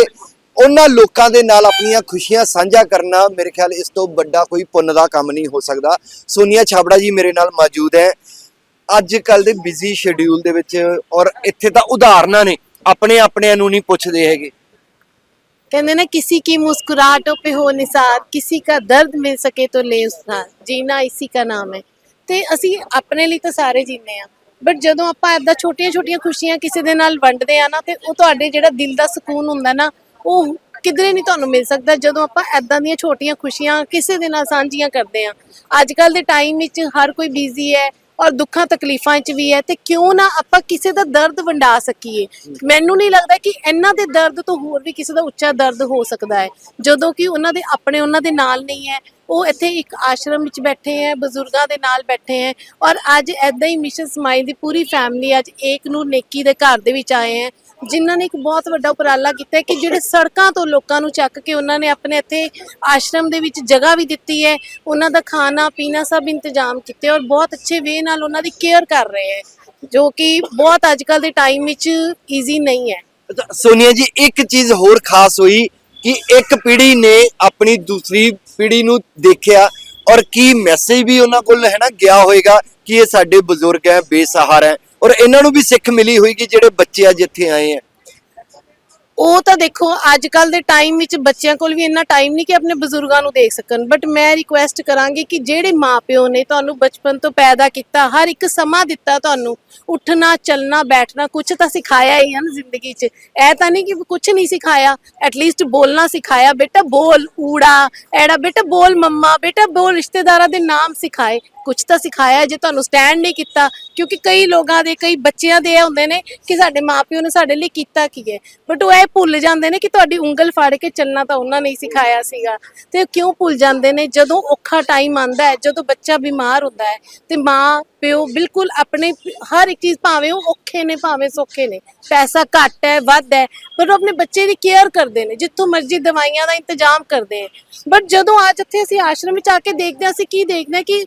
ਉਹਨਾਂ ਲੋਕਾਂ ਦੇ ਨਾਲ ਆਪਣੀਆਂ ਖੁਸ਼ੀਆਂ ਸਾਂਝਾ ਕਰਨਾ ਮੇਰੇ ਖਿਆਲ ਇਸ ਤੋਂ ਵੱਡਾ ਕੋਈ ਪੁੰਨ ਦਾ ਕੰਮ ਨਹੀਂ ਹੋ ਸਕਦਾ। ਸੋਨੀਆ ਛਾਬੜਾ ਜੀ ਮੇਰੇ ਨਾਲ ਮੌਜੂਦ ਹੈ। ਅੱਜ ਕੱਲ ਦੇ ਬਿਜ਼ੀ ਸ਼ਡਿਊਲ ਦੇ ਵਿੱਚ ਔਰ ਇੱਥੇ ਤਾਂ ਉਦਾਹਰਨਾਂ ਨੇ, ਆਪਣੇ ਆਪਣੇ ਨੂੰ ਨਹੀਂ ਪੁੱਛਦੇ ਹੈਗੇ। कहते ना किसी की मुस्कुराहटों पे हो निसार किसी का दर्द मिल सके तो ले उसका जीना इसी का नाम है ਤੇ ਅਸੀਂ ਆਪਣੇ ਲਈ ਤਾਂ ਸਾਰੇ ਜੀਨੇ ਆ। ਬਟ ਜਦੋਂ ਆਪਾਂ ਏਦਾਂ ਛੋਟੀਆਂ-ਛੋਟੀਆਂ ਖੁਸ਼ੀਆਂ ਕਿਸੇ ਦੇ ਨਾਲ ਵੰਡਦੇ ਆ ਨਾ, ਤੇ ਉਹ ਤੁਹਾਡੇ ਜਿਹੜਾ ਦਿਲ ਦਾ ਸਕੂਨ ਹੁੰਦਾ ਨਾ, ਉਹ ਕਿਧਰੇ ਨਹੀਂ ਤੁਹਾਨੂੰ ਮਿਲ ਸਕਦਾ ਜਦੋਂ ਆਪਾਂ ਏਦਾਂ ਦੀਆਂ ਛੋਟੀਆਂ ਖੁਸ਼ੀਆਂ ਕਿਸੇ ਦੇ ਨਾਲ ਸਾਂਝੀਆਂ ਕਰਦੇ ਆ। ਅੱਜ ਕੱਲ ਦੇ ਟਾਈਮ ਵਿੱਚ ਹਰ ਕੋਈ ਬਿਜ਼ੀ ਹੈ ਔਰ ਦੁੱਖਾਂ ਤਕਲੀਫਾਂ 'ਚ ਵੀ ਹੈ, ਤੇ ਕਿਉਂ ਨਾ ਆਪਾਂ ਕਿਸੇ ਦਾ ਦਰਦ ਵੰਡਾ ਸਕੀਏ? ਮੈਨੂੰ ਨਹੀਂ ਲੱਗਦਾ ਕਿ ਇਹਨਾਂ ਦੇ ਦਰਦ ਤੋਂ ਹੋਰ ਵੀ ਕਿਸੇ ਦਾ ਉੱਚਾ ਦਰਦ ਹੋ ਸਕਦਾ ਹੈ, ਜਦੋਂ ਕਿ ਉਹਨਾਂ ਦੇ ਆਪਣੇ, ਉਹਨਾਂ ਦੇ ਨਾਲ ਨਹੀਂ ਹੈ। ਉਹ ਇੱਥੇ ਇੱਕ ਆਸ਼ਰਮ ਵਿੱਚ ਬੈਠੇ ਹੈ, ਬਜ਼ੁਰਗਾਂ ਦੇ ਨਾਲ ਬੈਠੇ ਹੈ ਔਰ ਅੱਜ ਐਦਾਂ ਹੀ ਮਿਸ਼ਨ ਸਮਾਈਲ ਦੀ ਪੂਰੀ ਫੈਮਿਲੀ ਅੱਜ ਏਕ ਨੂਰ ਨੇਕੀ ਦੇ ਘਰ ਦੇ ਵਿੱਚ ਆਏ ਹੈ। ਜਿਨ੍ਹਾਂ ਨੇ ਇੱਕ ਬਹੁਤ ਵੱਡਾ ਉਪਰਾਲਾ ਕੀਤਾ ਕਿ ਜਿਹੜੇ ਸੜਕਾਂ ਤੋਂ ਲੋਕਾਂ ਨੂੰ ਚੱਕ ਕੇ ਉਹਨਾਂ ਨੇ ਆਪਣੇ ਇੱਥੇ ਆਸ਼ਰਮ ਦੇ ਵਿੱਚ ਜਗ੍ਹਾ ਵੀ ਦਿੱਤੀ ਹੈ, ਉਹਨਾਂ ਦਾ ਖਾਣਾ ਪੀਣਾ ਸਭ ਇੰਤਜ਼ਾਮ ਕੀਤੇ ਔਰ ਬਹੁਤ ਅੱਛੇ ਵੇ ਨਾਲ ਉਹਨਾਂ ਦੀ ਕੇਅਰ ਕਰ ਰਹੇ ਹੈ, ਜੋ ਕਿ ਬਹੁਤ ਅੱਜ ਕੱਲ ਦੇ ਟਾਈਮ ਵਿੱਚ ਈਜ਼ੀ ਨਹੀਂ ਹੈ। ਸੋਨੀਆ ਜੀ, ਇੱਕ ਚੀਜ਼ ਹੋਰ ਖਾਸ ਹੋਈ ਕਿ ਇੱਕ ਪੀੜ੍ਹੀ ਨੇ ਆਪਣੀ ਦੂਸਰੀ ਪੀੜ੍ਹੀ ਨੂੰ ਦੇਖਿਆ ਔਰ ਕੀ ਮੈਸੇਜ ਵੀ ਉਹਨਾਂ ਕੋਲ ਹੈ ਨਾ ਗਿਆ ਹੋਏਗਾ ਕਿ ਇਹ ਸਾਡੇ ਬਜ਼ੁਰਗ ਹੈ, ਬੇਸਹਾਰਾ ਹੈ ਔਰ ਇਹਨਾਂ ਨੂੰ ਵੀ ਸਿੱਖ ਮਿਲੀ ਹੋਏਗੀ ਜਿਹੜੇ ਬੱਚੇ ਅੱਜ ਇੱਥੇ ਆਏ ਹੈ। ਉਹ ਤਾਂ ਦੇਖੋ ਅੱਜ ਕੱਲ ਦੇ ਟਾਈਮ ਵਿੱਚ ਬੱਚਿਆਂ ਕੋਲ ਵੀ ਇੰਨਾ ਟਾਈਮ ਨਹੀਂ ਕਿ ਆਪਣੇ ਬਜ਼ੁਰਗਾਂ ਨੂੰ ਦੇਖ ਸਕਣ। ਬਟ ਮੈਂ ਰਿਕੁਐਸਟ ਕਰਾਂਗੀ ਕਿ ਜਿਹੜੇ ਮਾਪਿਓ ਨੇ ਤੁਹਾਨੂੰ ਬਚਪਨ ਤੋਂ ਪੈਦਾ ਕੀਤਾ, ਹਰ ਇੱਕ ਸਮਾਂ ਦਿੱਤਾ ਤੁਹਾਨੂੰ, ਉੱਠਣਾ, ਚੱਲਣਾ, ਬੈਠਣਾ ਕੁਝ ਤਾਂ ਸਿਖਾਇਆ ਹੀ ਹੈ ਨਾ ਜ਼ਿੰਦਗੀ 'ਚ। ਇਹ ਤਾਂ ਨਹੀਂ ਕਿ ਕੁਝ ਨਹੀਂ ਸਿਖਾਇਆ ਐਟਲੀਸਟ ਬੋਲਣਾ ਸਿਖਾਇਆ, ਬੇਟਾ ਬੋਲ, ਊੜਾ, ਐੜਾ, ਬੇਟਾ ਬੋਲ ਮੰਮਾ, ਬੇਟਾ ਬੋਲ ਰਿਸ਼ਤੇਦਾਰਾਂ ਦੇ ਨਾਮ ਸਿਖਾਏ। ਕੁਝ ਤਾਂ ਸਿਖਾਇਆ ਜੇ, ਤੁਹਾਨੂੰ ਸਟੈਂਡ ਨਹੀਂ ਕੀਤਾ। ਕਿਉਂਕਿ ਕਈ ਲੋਕਾਂ ਦੇ, ਕਈ ਬੱਚਿਆਂ ਦੇ ਇਹ ਹੁੰਦੇ ਨੇ ਕਿ ਸਾਡੇ ਮਾਪਿਓ ਨੇ ਸਾਡੇ ਲਈ ਕੀਤਾ ਕੀ ਹੈ। ਬਟ ਉਹ ਇਹ ਭੁੱਲ ਜਾਂਦੇ ਨੇ ਕਿ ਤੁਹਾਡੀ ਉਂਗਲ ਫੜ ਕੇ ਚੱਲਣਾ ਤਾਂ ਉਹਨਾਂ ਨੇ ਹੀ ਸਿਖਾਇਆ ਸੀਗਾ। ਤੇ ਕਿਉਂ ਭੁੱਲ ਜਾਂਦੇ ਨੇ? ਜਦੋਂ ਔਖਾ ਟਾਈਮ ਆਂਦਾ ਹੈ, ਜਦੋਂ ਬੱਚਾ ਬਿਮਾਰ ਹੁੰਦਾ ਹੈ, ਤੇ ਮਾਂ ਪਿਓ ਬਿਲਕੁਲ ਆਪਣੇ ਹਰ ਇੱਕ ਚੀਜ਼ ਭਾਵੇਂ ਉਹ ਔਖੇ ਨੇ, ਭਾਵੇਂ ਸੌਖੇ ਨੇ। ਪੈਸਾ ਘੱਟ ਹੈ, ਵੱਧ ਹੈ, ਪਰ ਉਹ ਆਪਣੇ ਬੱਚੇ ਦੀ ਕੇਅਰ ਕਰਦੇ ਨੇ, ਜਿੱਥੋਂ ਮਰਜ਼ੀ ਦਵਾਈਆਂ ਦਾ ਇੰਤਜ਼ਾਮ ਕਰਦੇ ਹੈ ਬਟ ਜਦੋਂ ਅੱਜ ਇੱਥੇ ਅਸੀਂ ਆਸ਼ਰਮ ਵਿੱਚ ਆ ਕੇ ਦੇਖਦੇ ਹਾਂ, ਅਸੀਂ ਕੀ ਦੇਖਦੇ ਹਾਂ ਕਿ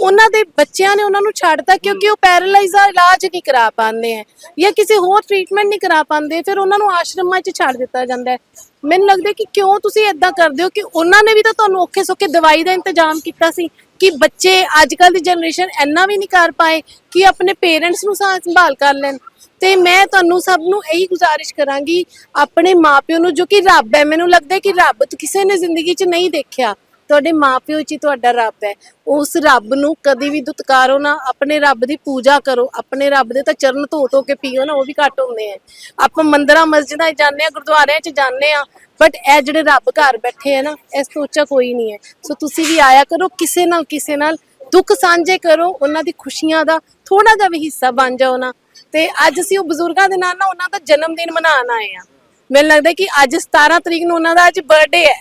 ਉਹਨਾਂ ਦੇ ਬੱਚਿਆਂ ਨੇ ਉਹਨਾਂ ਨੂੰ ਛੱਡਤਾ ਕਿਉਂਕਿ ਉਹ ਪੈਰਾਲਾਈਜ਼ ਦਾ ਇਲਾਜ ਨਹੀਂ ਕਰਾ ਪਾਉਂਦੇ ਹੈ ਜਾਂ ਕਿਸੇ ਹੋਰ ਟ੍ਰੀਟਮੈਂਟ ਨਹੀਂ ਕਰਾ ਪਾਉਂਦੇ, ਫਿਰ ਉਹਨਾਂ ਨੂੰ ਆਸ਼ਰਮਾਂ 'ਚ ਛੱਡ ਦਿੱਤਾ ਜਾਂਦਾ ਹੈ। ਮੈਨੂੰ ਲੱਗਦਾ ਕਿ ਕਿਉਂ ਤੁਸੀਂ ਇਦਾਂ ਕਰਦੇ ਹੋ ਕਿ ਉਹਨਾਂ ਨੇ ਵੀ ਤਾਂ ਤੁਹਾਨੂੰ ਔਖੇ ਸੌਖੇ ਦਵਾਈ ਦਾ ਇੰਤਜ਼ਾਮ ਕੀਤਾ ਸੀ ਕਿ ਬੱਚੇ ਅੱਜ ਕੱਲ ਦੀ ਜਨਰੇਸ਼ਨ ਇੰਨਾ ਵੀ ਨਹੀਂ ਕਰ ਪਾਏ ਕਿ ਆਪਣੇ ਪੇਰੈਂਟਸ ਨੂੰ ਸਾਂਭ, ਸੰਭਾਲ ਕਰ ਲੈਣ। ਤੇ ਮੈਂ ਤੁਹਾਨੂੰ ਸਭ ਨੂੰ ਇਹੀ ਗੁਜ਼ਾਰਿਸ਼ ਕਰਾਂਗੀ, ਆਪਣੇ ਮਾਪਿਓ ਨੂੰ ਜੋ ਕਿ ਰੱਬ ਹੈ, ਮੈਨੂੰ ਲੱਗਦਾ ਕਿ ਰੱਬ ਕਿਸੇ ਨੇ ਜ਼ਿੰਦਗੀ 'ਚ ਨਹੀਂ ਦੇਖਿਆ। ਤੁਹਾਡੇ ਮਾਪਿਓ 'ਚ ਹੀ ਤੁਹਾਡਾ ਰੱਬ ਹੈ। ਉਸ ਰੱਬ ਨੂੰ ਕਦੀ ਵੀ ਦੁਤਕਾਰੋ ਨਾ, ਆਪਣੇ ਰੱਬ ਦੀ ਪੂਜਾ ਕਰੋ। ਆਪਣੇ ਰੱਬ ਦੇ ਤਾਂ ਚਰਨ ਧੋ ਧੋ ਕੇ ਪੀਓ ਨਾ, ਉਹ ਵੀ ਘੱਟ ਹੁੰਦੇ ਆ। ਆਪਾਂ ਮੰਦਰਾਂ, ਮਸਜਿਦਾਂ 'ਚ ਜਾਂਦੇ ਆ, ਗੁਰਦੁਆਰਿਆਂ 'ਚ ਜਾਂਦੇ ਆ ਬਟ ਇਹ ਜਿਹੜੇ ਰੱਬ ਘਰ ਬੈਠੇ ਆ ਨਾ ਇਸ ਤੋਂ ਉੱਚਾ ਕੋਈ ਨਹੀਂ ਹੈ। ਸੋ ਤੁਸੀਂ ਵੀ ਆਇਆ ਕਰੋ, ਕਿਸੇ ਨਾਲ ਕਿਸੇ ਨਾਲ ਦੁੱਖ ਸਾਂਝੇ ਕਰੋ, ਉਹਨਾਂ ਦੀ ਖੁਸ਼ੀਆਂ ਦਾ ਥੋੜਾ ਜਿਹਾ ਵੀ ਹਿੱਸਾ ਬਣ ਜਾਓ ਨਾ। ਤੇ ਅੱਜ ਅਸੀਂ ਉਹ ਬਜ਼ੁਰਗਾਂ ਦੇ ਨਾਲ ਨਾ, ਉਹਨਾਂ ਦਾ ਜਨਮ ਦਿਨ ਮਨਾਉਣ ਆਏ ਆ। ਮੈਨੂੰ ਲੱਗਦਾ ਕਿ ਅੱਜ 17 ਤਰੀਕ ਨੂੰ ਉਹਨਾਂ ਦਾ ਅੱਜ ਬਰਥਡੇ ਹੈ।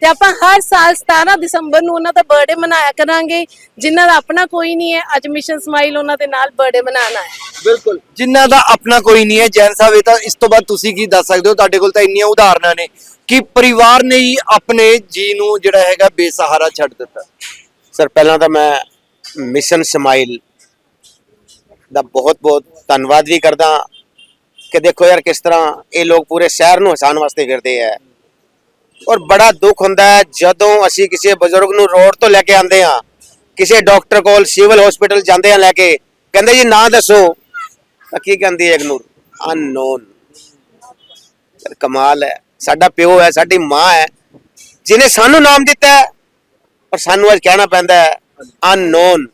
ਤੇ ਆਪਾਂ ਹਰ ਸਾਲ 17 ਦਸੰਬਰ ਨੂੰ ਉਹਨਾਂ ਦਾ ਬਰਥਡੇ ਮਨਾਇਆ ਕਰਾਂਗੇ। ਜਿਨ੍ਹਾਂ ਦਾ ਆਪਣਾ ਕੋਈ ਨਹੀਂ ਹੈ ਅੱਜ ਮਿਸ਼ਨ ਸਮਾਈਲ ਉਹਨਾਂ ਦੇ ਨਾਲ ਬਰਥਡੇ ਮਨਾਉਣਾ ਹੈ ਬਿਲਕੁਲ। ਜਿਨ੍ਹਾਂ ਦਾ ਆਪਣਾ ਕੋਈ ਨਹੀਂ ਹੈ ਜੈਨ ਸਾਹਿਬ ਇਹ ਤਾਂ ਇਸ ਤੋਂ ਬਾਅਦ ਤੁਸੀਂ ਕੀ ਦੱਸ ਸਕਦੇ ਹੋ? ਤੁਹਾਡੇ ਕੋਲ ਤਾਂ ਇੰਨੀਆਂ ਉਦਾਹਰਨਾਂ ਨੇ ਕਿ ਪਰਿਵਾਰ ਨੇ ਹੀ ਆਪਣੇ ਜੀ ਨੂੰ ਜਿਹੜਾ ਹੈਗਾ ਬੇਸਹਾਰਾ ਛੱਡ ਦਿੱਤਾ। ਸਰ ਪਹਿਲਾਂ ਤਾਂ ਮੈਂ ਮਿਸ਼ਨ ਸਮਾਈਲ ਦਾ ਬਹੁਤ ਬਹੁਤ ਧੰਨਵਾਦ ਵੀ ਕਰਦਾ। ਕਿ ਦੇਖੋ ਯਾਰ ਕਿਸ ਤਰ੍ਹਾਂ ਇਹ ਲੋਕ ਪੂਰੇ ਸ਼ਹਿਰ ਨੂੰ ਹਸਾਉਣ ਵਾਸਤੇ ਫਿਰਦੇ ਆ। ਔਰ ਬੜਾ ਦੁੱਖ ਹੁੰਦਾ ਹੈ ਜਦੋਂ ਅਸੀਂ ਕਿਸੇ ਬਜ਼ੁਰਗ ਨੂੰ ਰੋਡ ਤੋਂ ਲੈ ਕੇ ਆਂਦੇ ਆ ਕਿਸੇ ਡਾਕਟਰ ਕੋਲ ਸਿਵਲ ਹਸਪੀਟਲ ਜਾਂਦੇ ਆ ਲੈ ਕੇ, ਕਹਿੰਦੇ ਜੀ ਨਾਂ ਦੱਸੋ, ਤਾਂ ਕੀ ਕਹਿੰਦੀ ਹੈ ਇਗਨੋਰ? ਅਨਨੋਨ ਕਮਾਲ ਹੈ, ਸਾਡਾ ਪਿਓ ਹੈ, ਸਾਡੀ ਮਾਂ ਹੈ, ਜਿਹਨੇ ਸਾਨੂੰ ਨਾਮ ਦਿੱਤਾ ਹੈ ਪਰ ਸਾਨੂੰ ਅੱਜ ਕਹਿਣਾ ਪੈਂਦਾ ਹੈ ਅਨਨੋਨ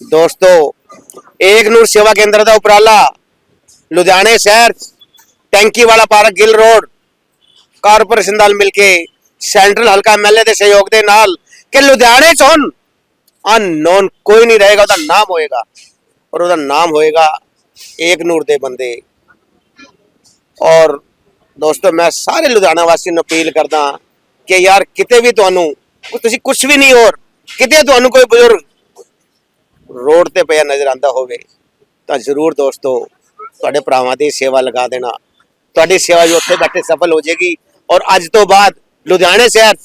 ਦੋਸਤੋ ਏਕ ਨੂਰ ਸੇਵਾ ਕੇਂਦਰ ਦਾ ਉਪਰਾਲਾ ਲੁਧਿਆਣੇ ਸ਼ਹਿਰ ਟੈਂਕੀ ਵਾਲਾ ਪਾਰਕ ਗਿੱਲ ਰੋਡ ਕਾਰਪੋਰੇਸ਼ਨ ਨਾਲ ਮਿਲ ਕੇ ਸੈਂਟਰਲ ਹਲਕਾ ਐਮਐਲਏ ਦੇ ਸਹਿਯੋਗ ਦੇ ਨਾਲ ਕਿ ਲੁਧਿਆਣੇ 'ਚ ਹੁਣ ਅਨਨੋਨ ਕੋਈ ਨਹੀਂ ਰਹੇਗਾ ਉਹਦਾ ਨਾਮ ਹੋਏਗਾ ਔਰ ਉਹਦਾ ਨਾਮ ਹੋਏਗਾ ਏਕ ਨੂਰ ਦੇ ਬੰਦੇ ਔਰ ਦੋਸਤੋ ਮੈਂ ਸਾਰੇ ਲੁਧਿਆਣਾ ਵਾਸੀਆਂ ਨੂੰ ਅਪੀਲ ਕਰਦਾ ਕਿ ਯਾਰ ਕਿਤੇ ਵੀ ਤੁਹਾਨੂੰ ਤੁਸੀਂ ਕੁਝ ਵੀ ਨਹੀਂ ਹੋਰ ਕਿਤੇ ਤੁਹਾਨੂੰ ਕੋਈ ਬਜ਼ੁਰਗ ਰੋਡ ਤੇ ਪਿਆ ਨਜ਼ਰ ਆਂਦਾ ਹੋਵੇ ਤਾਂ ਜ਼ਰੂਰ ਦੋਸਤੋ ਤੁਹਾਡੇ ਭਰਾਵਾਂ ਦੀ ਸੇਵਾ ਲਗਾ ਦੇਣਾ। ਤੁਹਾਡੀ ਸੇਵਾ ਵੀ ਉੱਥੇ ਬੈਠੇ ਸਫਲ ਹੋ ਜਾਏਗੀ। ਔਰ ਅੱਜ ਤੋਂ ਬਾਅਦ ਲੁਧਿਆਣੇ ਸ਼ਹਿਰ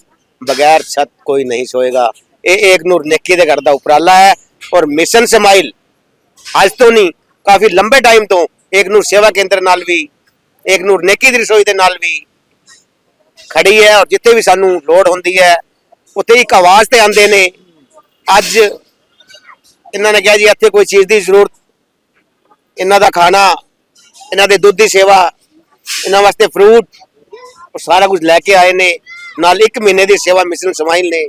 ਬਗੈਰ ਛੱਤ ਕੋਈ ਨਹੀਂ ਸੋਏਗਾ। ਇਹ ਏਕ ਨੂਰ ਨੇਕੀ ਦੇ ਘਰ ਦਾ ਉਪਰਾਲਾ ਹੈ। ਔਰ ਮਿਸ਼ਨ ਸਮਾਈਲ ਅੱਜ ਤੋਂ ਨਹੀਂ, ਕਾਫੀ ਲੰਬੇ ਟਾਈਮ ਤੋਂ ਏਕ ਨੂਰ ਸੇਵਾ ਕੇਂਦਰ ਨਾਲ ਵੀ, ਏਕ ਨੂਰ ਨੇਕੀ ਦੀ ਰਸੋਈ ਦੇ ਨਾਲ ਵੀ ਖੜੀ ਹੈ। ਔਰ ਜਿੱਥੇ ਵੀ ਸਾਨੂੰ ਲੋੜ ਹੁੰਦੀ ਹੈ, ਉੱਥੇ ਇੱਕ ਆਵਾਜ਼ ਤੇ ਆਉਂਦੇ ਨੇ। ਅੱਜ ਇਹਨਾਂ ਨੇ ਕਿਹਾ ਜੀ, ਇੱਥੇ ਕੋਈ ਚੀਜ਼ ਦੀ ਜ਼ਰੂਰਤ, ਇਹਨਾਂ ਦਾ ਖਾਣਾ ਇਹਨਾਂ ਦੇ ਦੁੱਧ ਦੀ ਸੇਵਾ, ਇਹਨਾਂ ਵਾਸਤੇ ਫਰੂਟ ਉਹ ਸਾਰਾ ਕੁਝ ਲੈ ਕੇ ਆਏ ਨੇ। ਨਾਲ ਇੱਕ ਮਹੀਨੇ ਦੀ ਸੇਵਾ ਮਿਸ਼ਨ ਸਮਾਈਲ ਨੇ।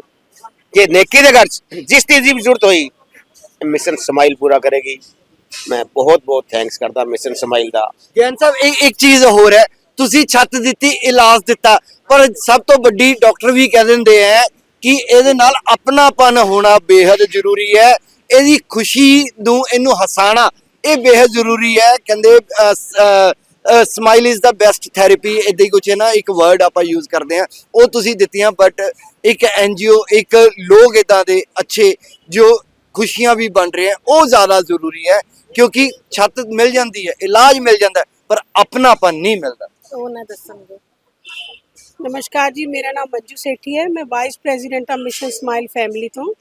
ਕਿ ਨੇਕੀ ਦੇ ਘਰ ਜਿਸ ਦੀ ਵੀ ਜ਼ਰੂਰਤ ਹੋਈ ਮਿਸ਼ਨ ਸਮਾਈਲ ਪੂਰਾ ਕਰੇਗੀ। ਮੈਂ ਬਹੁਤ ਬਹੁਤ ਥੈਂਕਸ ਕਰਦਾ ਮਿਸ਼ਨ ਸਮਾਈਲ ਦਾ। ਜੈਨ ਸਾਹਿਬ ਇੱਕ ਇੱਕ ਚੀਜ਼ ਹੋਰ ਹੈ, ਤੁਸੀਂ ਛੱਤ ਦਿੱਤੀ, ਇਲਾਜ ਦਿੱਤਾ, ਪਰ ਸਭ ਤੋਂ ਵੱਡੀ ਡਾਕਟਰ ਵੀ ਕਹਿ ਦਿੰਦੇ ਆ ਕਿ ਇਹਦੇ ਨਾਲ ਆਪਣਾਪਨ ਹੋਣਾ ਬੇहद ਜ਼ਰੂਰੀ ਹੈ। ਇਹਦੀ ਖੁਸ਼ੀ ਨੂੰ ਇਹਨੂੰ ਹਸਾਣਾ ਇਹ ਬੇहद ਜ਼ਰੂਰੀ ਹੈ ਕਹਿੰਦੇ smile is the best therapy ਇਦਾਂ ਹੀ ਕੁਝ ਹੈ ਨਾ ਇੱਕ ਵਰਡ ਆਪਾਂ ਯੂਜ਼ ਕਰਦੇ ਆ ਉਹ ਤੁਸੀਂ ਦਿੱਤੀਆਂ ਬਟ ਇੱਕ ਐਨਜੀਓ ਇੱਕ ਲੋਕ ਇਦਾਂ ਦੇ ਅੱਛੇ ਜੋ ਖੁਸ਼ੀਆਂ ਵੀ ਬਣ ਰਹੇ ਆ ਉਹ ਜ਼ਿਆਦਾ ਜ਼ਰੂਰੀ ਹੈ ਕਿਉਂਕਿ ਛੱਤ ਮਿਲ ਜਾਂਦੀ ਹੈ ਇਲਾਜ ਮਿਲ ਜਾਂਦਾ ਪਰ ਆਪਣਾਪਨ ਨਹੀਂ ਮਿਲਦਾ। ਉਹ ਨਾ ਦੱਸਣਗੇ ਨਮਸਕਾਰ ਜੀ ਮੇਰਾ ਨਾਮ ਮੰਜੂ ਸੇਠੀ ਹੈ ਮੈਂ ਵਾਈਸ ਪ੍ਰੈਜ਼ੀਡੈਂਟ ਆ ਮਿਸ਼ਨ ਸਮਾਈਲ ਫੈਮਿਲੀ ਤੋਂ।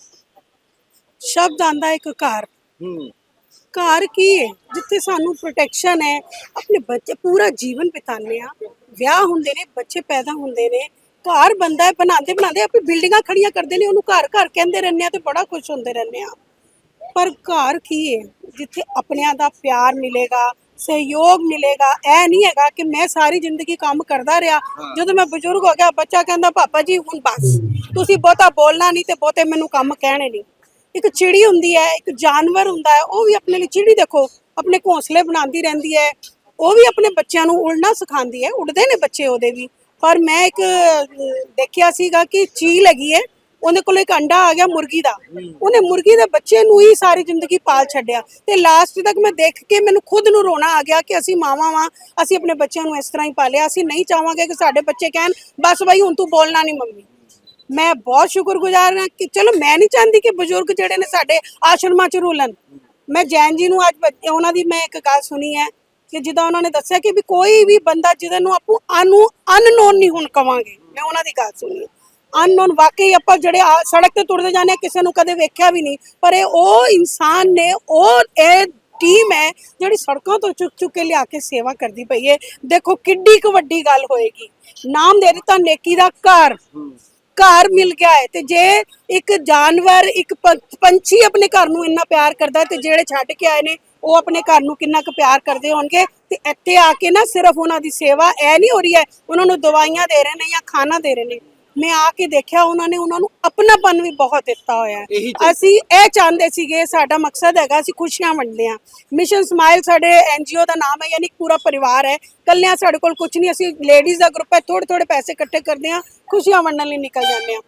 ਸ਼ਬਦ ਆਂਦਾ ਇੱਕ ਘਰ। ਹੂੰ। ਘਰ ਕੀ ਹੈ? ਜਿੱਥੇ ਸਾਨੂੰ ਪ੍ਰੋਟੈਕਸ਼ਨ ਹੈ, ਆਪਣੇ ਬੱਚੇ ਪੂਰਾ ਜੀਵਨ ਬਿਤਾਉਂਦੇ ਆ ਵਿਆਹ ਹੁੰਦੇ ਨੇ, ਬੱਚੇ ਪੈਦਾ ਹੁੰਦੇ ਨੇ। ਘਰ ਬੰਦਾ ਬਣਾਉਂਦੇ ਬਣਾਉਂਦੇ ਆਪੇ ਬਿਲਡਿੰਗਾਂ ਖੜੀਆਂ ਕਰਦੇ ਨੇ, ਉਹਨੂੰ ਘਰ ਘਰ ਕਹਿੰਦੇ ਰਹਿੰਦੇ ਆ ਤੇ ਬੜਾ ਖੁਸ਼ ਹੁੰਦੇ ਰਹਿੰਦੇ ਆ ਪਰ ਘਰ ਕੀ ਹੈ? ਜਿੱਥੇ ਆਪਣਿਆਂ ਦਾ ਪਿਆਰ ਮਿਲੇਗਾ, ਸਹਿਯੋਗ ਮਿਲੇਗਾ, ਇਹ ਨਹੀਂ ਹੈਗਾ ਕਿ ਮੈਂ ਸਾਰੀ ਜ਼ਿੰਦਗੀ ਕੰਮ ਕਰਦਾ ਰਿਹਾ। ਜਦੋਂ ਮੈਂ ਬਜ਼ੁਰਗ ਹੋ ਗਿਆ, ਬੱਚਾ ਕਹਿੰਦਾ, ਪਾਪਾ ਜੀ, ਹੁਣ ਬਸ। ਤੁਸੀਂ ਬਹੁਤਾ ਬੋਲਣਾ ਨਹੀਂ ਤੇ ਬਹੁਤੇ ਮੈਨੂੰ ਕੰਮ ਕਹਿਣੇ ਨਹੀਂ। ਇੱਕ ਚਿੜੀ ਹੁੰਦੀ ਹੈ, ਇੱਕ ਜਾਨਵਰ ਹੁੰਦਾ ਹੈ, ਉਹ ਵੀ ਆਪਣੇ ਲਈ ਚਿੜੀ ਦੇਖੋ, ਆਪਣੇ ਘੋਂਸਲੇ ਬਣਾਉਂਦੀ ਰਹਿੰਦੀ ਹੈ, ਉਹ ਵੀ ਆਪਣੇ ਬੱਚਿਆਂ ਨੂੰ ਉੜਨਾ ਸਿਖਾਉਂਦੀ ਹੈ, ਉੱਡਦੇ ਨੇ ਬੱਚੇ ਉਹਦੇ ਵੀ। ਪਰ ਮੈਂ ਇੱਕ ਦੇਖਿਆ ਸੀਗਾ ਕਿ ਚੀਲ ਹੈਗੀ ਹੈ, ਉਹਦੇ ਕੋਲ ਇੱਕ ਅੰਡਾ ਆ ਗਿਆ ਮੁਰਗੀ ਦਾ। ਉਹਨੇ ਮੁਰਗੀ ਦੇ ਬੱਚੇ ਨੂੰ ਹੀ ਸਾਰੀ ਜ਼ਿੰਦਗੀ ਪਾਲ ਛੱਡਿਆ। ਤੇ ਲਾਸਟ ਤੱਕ ਮੈਂ ਦੇਖ ਕੇ ਮੈਨੂੰ ਖੁਦ ਨੂੰ ਰੋਣਾ ਆ ਗਿਆ ਕਿ ਅਸੀਂ ਮਾਵਾਂ ਵਾਂ, ਅਸੀਂ ਆਪਣੇ ਬੱਚਿਆਂ ਨੂੰ ਇਸ ਤਰ੍ਹਾਂ ਹੀ ਪਾਲਿਆ, ਅਸੀਂ ਨਹੀਂ ਚਾਹਾਂਗੇ ਕਿ ਸਾਡੇ ਬੱਚੇ ਕਹਿਣ, ਬਸ ਬਾਈ, ਹੁਣ ਤੂੰ ਬੋਲਣਾ ਨਹੀਂ ਮੰਮੀ। ਮੈਂ ਬਹੁਤ ਸ਼ੁਕਰਗੁਜ਼ਾਰ ਹਾਂ ਕਿ ਚਲੋ ਮੈਂ ਨਹੀਂ ਚਾਹੁੰਦੀ ਕਿ ਬਜ਼ੁਰਗ ਜਿਹੜੇ ਨੇ ਸਾਡੇ ਆਸ਼ਰਮਾਂ 'ਚ ਰੁਲਣ ਮੈਂ ਜੈਨ ਜੀ ਨੂੰ ਅੱਜ ਉਹਨਾਂ ਦੀ ਮੈਂ ਇੱਕ ਗੱਲ ਸੁਣੀ ਹੈ ਕਿ ਜਿੱਦਾਂ ਉਹਨਾਂ ਨੇ ਦੱਸਿਆ ਕਿ ਵੀ ਕੋਈ ਵੀ ਬੰਦਾ ਜਿਹਦੇ ਨੂੰ ਆਪੂ ਅਨੂ ਅਨਨੋਨ ਨਹੀਂ ਹੁਣ ਕਵਾਂਗੇ, ਮੈਂ ਉਹਨਾਂ ਦੀ ਗੱਲ ਸੁਣੀ ਅਨਨੋਨ ਵਾਕਈ ਆਪਾਂ ਜਿਹੜੇ ਸੜਕ ਤੇ ਤੁਰਦੇ ਜਾਂਦੇ ਹਾਂ, ਕਿਸੇ ਨੂੰ ਕਦੇ ਵੇਖਿਆ ਵੀ ਨਹੀਂ, ਪਰ ਇਹ ਉਹ ਇਨਸਾਨ ਨੇ, ਉਹ ਇਹ ਟੀਮ ਹੈ ਜਿਹੜੀ ਸੜਕਾਂ ਤੋਂ ਚੁੱਕ ਚੁੱਕ ਕੇ ਲਿਆ ਕੇ ਸੇਵਾ ਕਰਦੀ ਪਈ ਹੈ। ਦੇਖੋ ਕਿੱਡੀ ਕੁ ਵੱਡੀ ਗੱਲ ਹੋਏਗੀ। ਨਾਮ ਦੇ ਦਿੱਤਾ ਨੇਕੀ ਦਾ ਘਰ। ਘਰ ਮਿਲ ਗਿਆ ਹੈ ਤੇ ਜੇ ਇੱਕ ਜਾਨਵਰ, ਇੱਕ ਪੰਛੀ ਆਪਣੇ ਘਰ ਨੂੰ ਇੰਨਾ ਪਿਆਰ ਕਰਦਾ ਤੇ ਜਿਹੜੇ ਛੱਡ ਕੇ ਆਏ ਨੇ, ਉਹ ਆਪਣੇ ਘਰ ਨੂੰ ਕਿੰਨਾ ਕੁ ਪਿਆਰ ਕਰਦੇ ਹੋਣਗੇ। ਤੇ ਇੱਥੇ ਆ ਕੇ ਨਾ ਸਿਰਫ ਉਹਨਾਂ ਦੀ ਸੇਵਾ ਇਹ ਨਹੀਂ ਹੋ ਰਹੀ ਹੈ, ਉਹਨਾਂ ਨੂੰ ਦਵਾਈਆਂ ਦੇ ਰਹੇ ਨੇ ਜਾਂ ਖਾਣਾ ਦੇ ਰਹੇ ਨੇ। ਮੈਂ ਆ ਕੇ ਦੇਖਿਆ ਉਹਨਾਂ ਨੇ ਉਹਨਾਂ ਨੂੰ ਆਪਣਾਪਨ ਵੀ ਬਹੁਤ ਦਿੱਤਾ ਹੋਇਆ ਹੈ। ਅਸੀਂ ਇਹ ਚਾਹੁੰਦੇ ਸੀਗੇ ਸਾਡਾ ਮਕਸਦ ਹੈਗਾ ਅਸੀਂ ਖੁਸ਼ੀਆਂ ਵੰਡਦੇ ਹਾਂ। ਮਿਸ਼ਨ ਸਮਾਈਲ ਸਾਡੇ ਐਨਜੀਓ ਦਾ ਨਾਮ ਹੈ ਯਾਨੀ ਪੂਰਾ ਪਰਿਵਾਰ ਹੈ। ਕੱਲਿਆਂ ਸਾਡੇ ਕੋਲ ਕੁਝ ਨਹੀਂ ਅਸੀਂ ਲੇਡੀਜ਼ ਦਾ ਗਰੁੱਪ ਹੈ ਥੋੜੇ ਥੋੜੇ ਪੈਸੇ ਇਕੱਠੇ ਕਰਦੇ ਹਾਂ ਖੁਸ਼ੀਆਂ ਵੰਡਣ ਲਈ ਨਿਕਲ ਜਾਂਦੇ ਹਾਂ।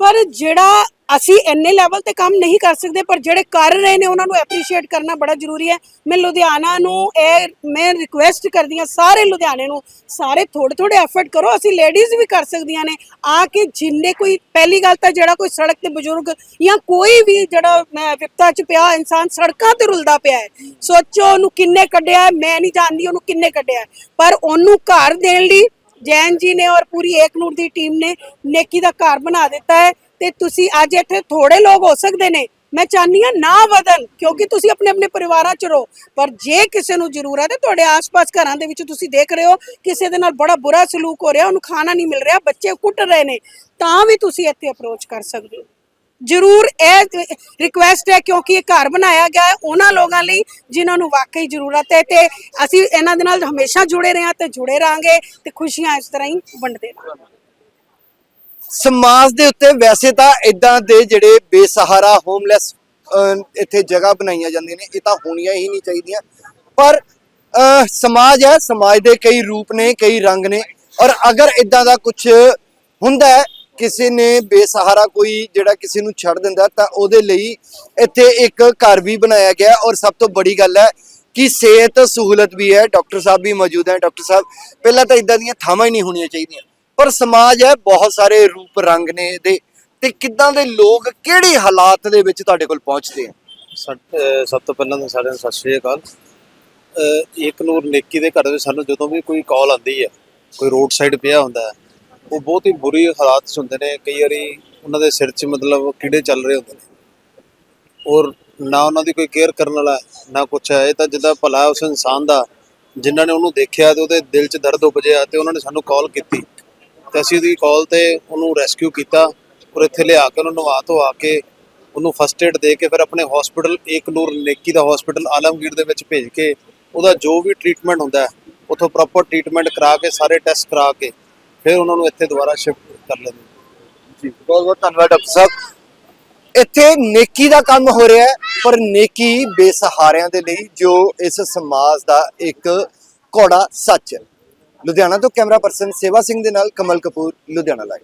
ਪਰ ਜਿਹੜਾ ਅਸੀਂ ਇੰਨੇ ਲੈਵਲ ਤੇ ਕੰਮ ਨਹੀਂ ਕਰ ਸਕਦੇ ਪਰ ਜਿਹੜੇ ਕਰ ਰਹੇ ਨੇ ਉਹਨਾਂ ਨੂੰ ਐਪਰੀਸ਼ੀਏਟ ਕਰਨਾ ਬੜਾ ਜ਼ਰੂਰੀ ਹੈ। ਮੈਂ ਲੁਧਿਆਣਾ ਨੂੰ ਇਹ ਮੈਂ ਰਿਕੁਐਸਟ ਕਰਦੀ ਹਾਂ ਸਾਰੇ ਲੁਧਿਆਣੇ ਨੂੰ ਸਾਰੇ ਥੋੜੇ ਥੋੜੇ ਐਫਰਟ ਕਰੋ ਅਸੀਂ ਲੇਡੀਜ਼ ਵੀ ਕਰ ਸਕਦੀਆਂ ਨੇ। ਆ ਕੇ ਜਿੰਨੇ ਕੋਈ ਪਹਿਲੀ ਗੱਲ ਤਾਂ ਜਿਹੜਾ ਕੋਈ ਸੜਕ ਤੇ ਬਜ਼ੁਰਗ ਜਾਂ ਕੋਈ ਵੀ ਜਿਹੜਾ ਅਹ, ਵਿਪਤਾ ਚ ਪਿਆ ਇਨਸਾਨ ਸੜਕਾਂ ਤੇ ਰੁਲਦਾ ਪਿਆ ਹੈ। ਸੋਚੋ ਉਹਨੂੰ ਕਿੰਨੇ ਕੱਢਿਆ ਮੈਂ ਨਹੀਂ ਜਾਣਦੀ ਉਹਨੂੰ ਕਿੰਨੇ ਕੱਢਿਆ। ਪਰ ਉਹਨੂੰ ਘਰ ਦੇਣ ਲਈ ਜੈਨ ਜੀ ਨੇ ਔਰ ਪੂਰੀ ਏਕਨੂਰ ਦੀ ਟੀਮ ਨੇ ਨੇਕੀ ਦਾ ਘਰ ਬਣਾ ਦਿੱਤਾ ਹੈ। ਤੇ ਤੁਸੀਂ ਅੱਜ ਇੱਥੇ ਥੋੜੇ ਲੋਕ ਹੋ ਸਕਦੇ ਨੇ। ਮੈਂ ਚਾਹਨੀ ਆ ਨਾ ਵਧਣ, ਕਿਉਂਕਿ ਤੁਸੀਂ ਆਪਣੇ ਆਪਣੇ ਪਰਿਵਾਰਾਂ ਚ ਰਹੋ। ਪਰ ਜੇ ਕਿਸੇ ਨੂੰ ਜ਼ਰੂਰਤ ਹੈ ਤੁਹਾਡੇ ਆਸ-ਪਾਸ ਘਰਾਂ ਦੇ ਵਿੱਚ ਤੁਸੀਂ ਦੇਖ ਰਹੇ ਹੋ, ਕਿਸੇ ਦੇ ਨਾਲ ਬੜਾ ਬੁਰਾ ਸਲੂਕ ਹੋ ਰਿਹਾ, ਉਹਨੂੰ ਖਾਣਾ ਨਹੀਂ ਮਿਲ ਰਿਹਾ, ਬੱਚੇ ਕੁੱਟ ਰਹੇ ਨੇ, ਤਾਂ ਵੀ ਤੁਸੀਂ ਇੱਥੇ ਅਪਰੋਚ ਕਰ ਸਕਦੇ ਹੋ। ਜ਼ਰੂਰ ਇਹ ਰਿਕੁਐਸਟ ਹੈ ਕਿਉਂਕਿ ਇਹ ਘਰ ਬਣਾਇਆ ਗਿਆ ਹੈ ਉਹਨਾਂ ਲੋਕਾਂ ਲਈ ਜਿਨ੍ਹਾਂ ਨੂੰ ਵਾਕਈ ਜ਼ਰੂਰਤ ਹੈ ਤੇ ਅਸੀਂ ਇਹਨਾਂ ਦੇ ਨਾਲ ਹਮੇਸ਼ਾ ਜੁੜੇ ਰਹੇ ਹਾਂ ਤੇ ਜੁੜੇ ਰਾਂਗੇ ਤੇ ਖੁਸ਼ੀਆਂ ਇਸ ਤਰ੍ਹਾਂ ਹੀ ਵੰਡਦੇ ਰਹਾਂਗੇ। ਸਮਾਜ ਦੇ ਉੱਤੇ ਵੈਸੇ ਤਾਂ ਇਦਾਂ ਦੇ ਜਿਹੜੇ ਬੇਸਹਾਰਾ ਹੋਮਲੈਸ ਇੱਥੇ ਜਗ੍ਹਾ ਬਣਾਈਆਂ ਜਾਂਦੀਆਂ ਨੇ, ਇਹ ਤਾਂ ਹੋਣੀਆਂ ਹੀ ਨਹੀਂ ਚਾਹੀਦੀਆਂ। ਪਰ ਸਮਾਜ ਹੈ, ਸਮਾਜ ਦੇ ਕਈ ਰੂਪ ਨੇ, ਕਈ ਰੰਗ ਨੇ। ਔਰ ਅਗਰ ਇਦਾਂ ਦਾ ਕੁਝ ਹੁੰਦਾ ਹੈ, ਕਿਸੇ ਨੇ ਬੇਸਹਾਰਾ ਕੋਈ ਜਿਹੜਾ ਕਿਸੇ ਨੂੰ ਛੱਡ ਦਿੰਦਾ ਤਾਂ ਉਹਦੇ ਲਈ ਇੱਥੇ ਇੱਕ ਘਰ ਵੀ ਬਣਾਇਆ ਗਿਆ। ਔਰ ਸਭ ਤੋਂ ਬੜੀ ਗੱਲ ਹੈ ਕਿ ਸਿਹਤ ਸਹੂਲਤ ਵੀ ਹੈ। ਡਾਕਟਰ ਸਾਹਿਬ ਵੀ ਮੌਜੂਦ ਹੈ। ਡਾਕਟਰ ਸਾਹਿਬ, ਪਹਿਲਾਂ ਤਾਂ ਇਦਾਂ ਦੀਆਂ ਥਾਵਾਂ ਹੀ ਨਹੀਂ ਹੋਣੀਆਂ ਚਾਹੀਦੀਆਂ। ਪਰ ਸਮਾਜ ਹੈ, ਬਹੁਤ ਸਾਰੇ ਰੂਪ ਰੰਗ ਨੇ ਇਹਦੇ। ਤੇ ਕਿੱਦਾਂ ਦੇ ਲੋਕ ਕਿਹੜੇ ਹਾਲਾਤ ਦੇ ਵਿੱਚ ਤੁਹਾਡੇ ਕੋਲ ਪਹੁੰਚਦੇ ਆ? ਸਭ ਤੋਂ ਪਹਿਲਾਂ ਤਾਂ ਸਾਰਿਆਂ ਨੂੰ ਸਤਿ ਸ਼੍ਰੀ ਅਕਾਲ। ਇੱਕ ਏਕ ਨੂਰ ਨੇਕੀ ਦੇ ਘਰ ਵਿੱਚ ਸਾਨੂੰ ਜਦੋਂ ਵੀ ਕੋਈ ਕਾਲ ਆਉਂਦੀ ਹੈ, ਕੋਈ ਰੋਡ ਸਾਈਡ ਪਿਆ ਹੁੰਦਾ ਹੈ, ਉਹ ਬਹੁਤ ਹੀ ਬੁਰੀ ਹਾਲਾਤ 'ਚ ਹੁੰਦੇ ਨੇ। ਕਈ ਵਾਰੀ ਉਹਨਾਂ ਦੇ ਸਿਰ 'ਚ ਮਤਲਬ ਕੀੜੇ ਚੱਲ ਰਹੇ ਹੁੰਦੇ ਨੇ। ਔਰ ਨਾ ਉਹਨਾਂ ਦੀ ਕੋਈ ਕੇਅਰ ਕਰਨ ਵਾਲਾ ਨਾ ਕੁਛ ਹੈ। ਇਹ ਤਾਂ ਜਿੱਦਾਂ ਭਲਾ ਉਸ ਇਨਸਾਨ ਦਾ, ਜਿਨ੍ਹਾਂ ਨੇ ਉਹਨੂੰ ਦੇਖਿਆ ਤੇ ਉਹਦੇ ਦਿਲ 'ਚ ਦਰਦ ਉਪਜਿਆ ਤੇ ਉਹਨਾਂ ਨੇ ਸਾਨੂੰ ਕਾਲ ਕੀਤੀ। ਤੇ ਅਸੀਂ ਉਹਦੀ ਕਾਲ ਤੇ ਉਹਨੂੰ ਰੈਸਕਿਊ ਕੀਤਾ ਔਰ ਇੱਥੇ ਲਿਆ ਕੇ ਉਹਨੂੰ ਨਵਾ ਧਵਾ ਕੇ ਉਹਨੂੰ ਫਸਟ ਏਡ ਦੇ ਕੇ ਫਿਰ ਆਪਣੇ ਹਸਪੀਟਲ ਏਕ ਨੇਕੀ ਦਾ ਹਸਪੀਟਲ ਆਲਮਗੀਰ ਦੇ ਵਿੱਚ ਭੇਜ ਕੇ ਉਹਦਾ ਜੋ ਵੀ ਟ੍ਰੀਟਮੈਂਟ ਹੁੰਦਾ ਉਥੋਂ ਪ੍ਰੋਪਰ ਟ੍ਰੀਟਮੈਂਟ ਕਰਾ ਕੇ ਸਾਰੇ ਟੈਸਟ ਕਰਾ ਕੇ ਫਿਰ ਉਹਨਾਂ ਨੂੰ ਇੱਥੇ ਦੁਬਾਰਾ ਸ਼ਿਫਟ ਕਰ ਲੈਂਦੇ ਜੀ, ਬਹੁਤ ਬਹੁਤ ਧੰਨਵਾਦ ਡਾਕਟਰ ਸਾਹਿਬ। ਇੱਥੇ ਨੇਕੀ ਦਾ ਕੰਮ ਹੋ ਰਿਹਾ ਪਰ ਨੇਕੀ ਬੇਸਹਾਰਿਆਂ ਦੇ ਲਈ ਜੋ ਇਸ ਸਮਾਜ ਦਾ ਇੱਕ ਘੋੜਾ ਸੱਚ ਹੈ। ਲੁਧਿਆਣਾ ਤੋਂ ਕੈਮਰਾ ਪਰਸਨ ਸੇਵਾ ਸਿੰਘ ਦੇ ਨਾਲ ਕਮਲ ਕਪੂਰ ਲੁਧਿਆਣਾ ਲਾਈਵ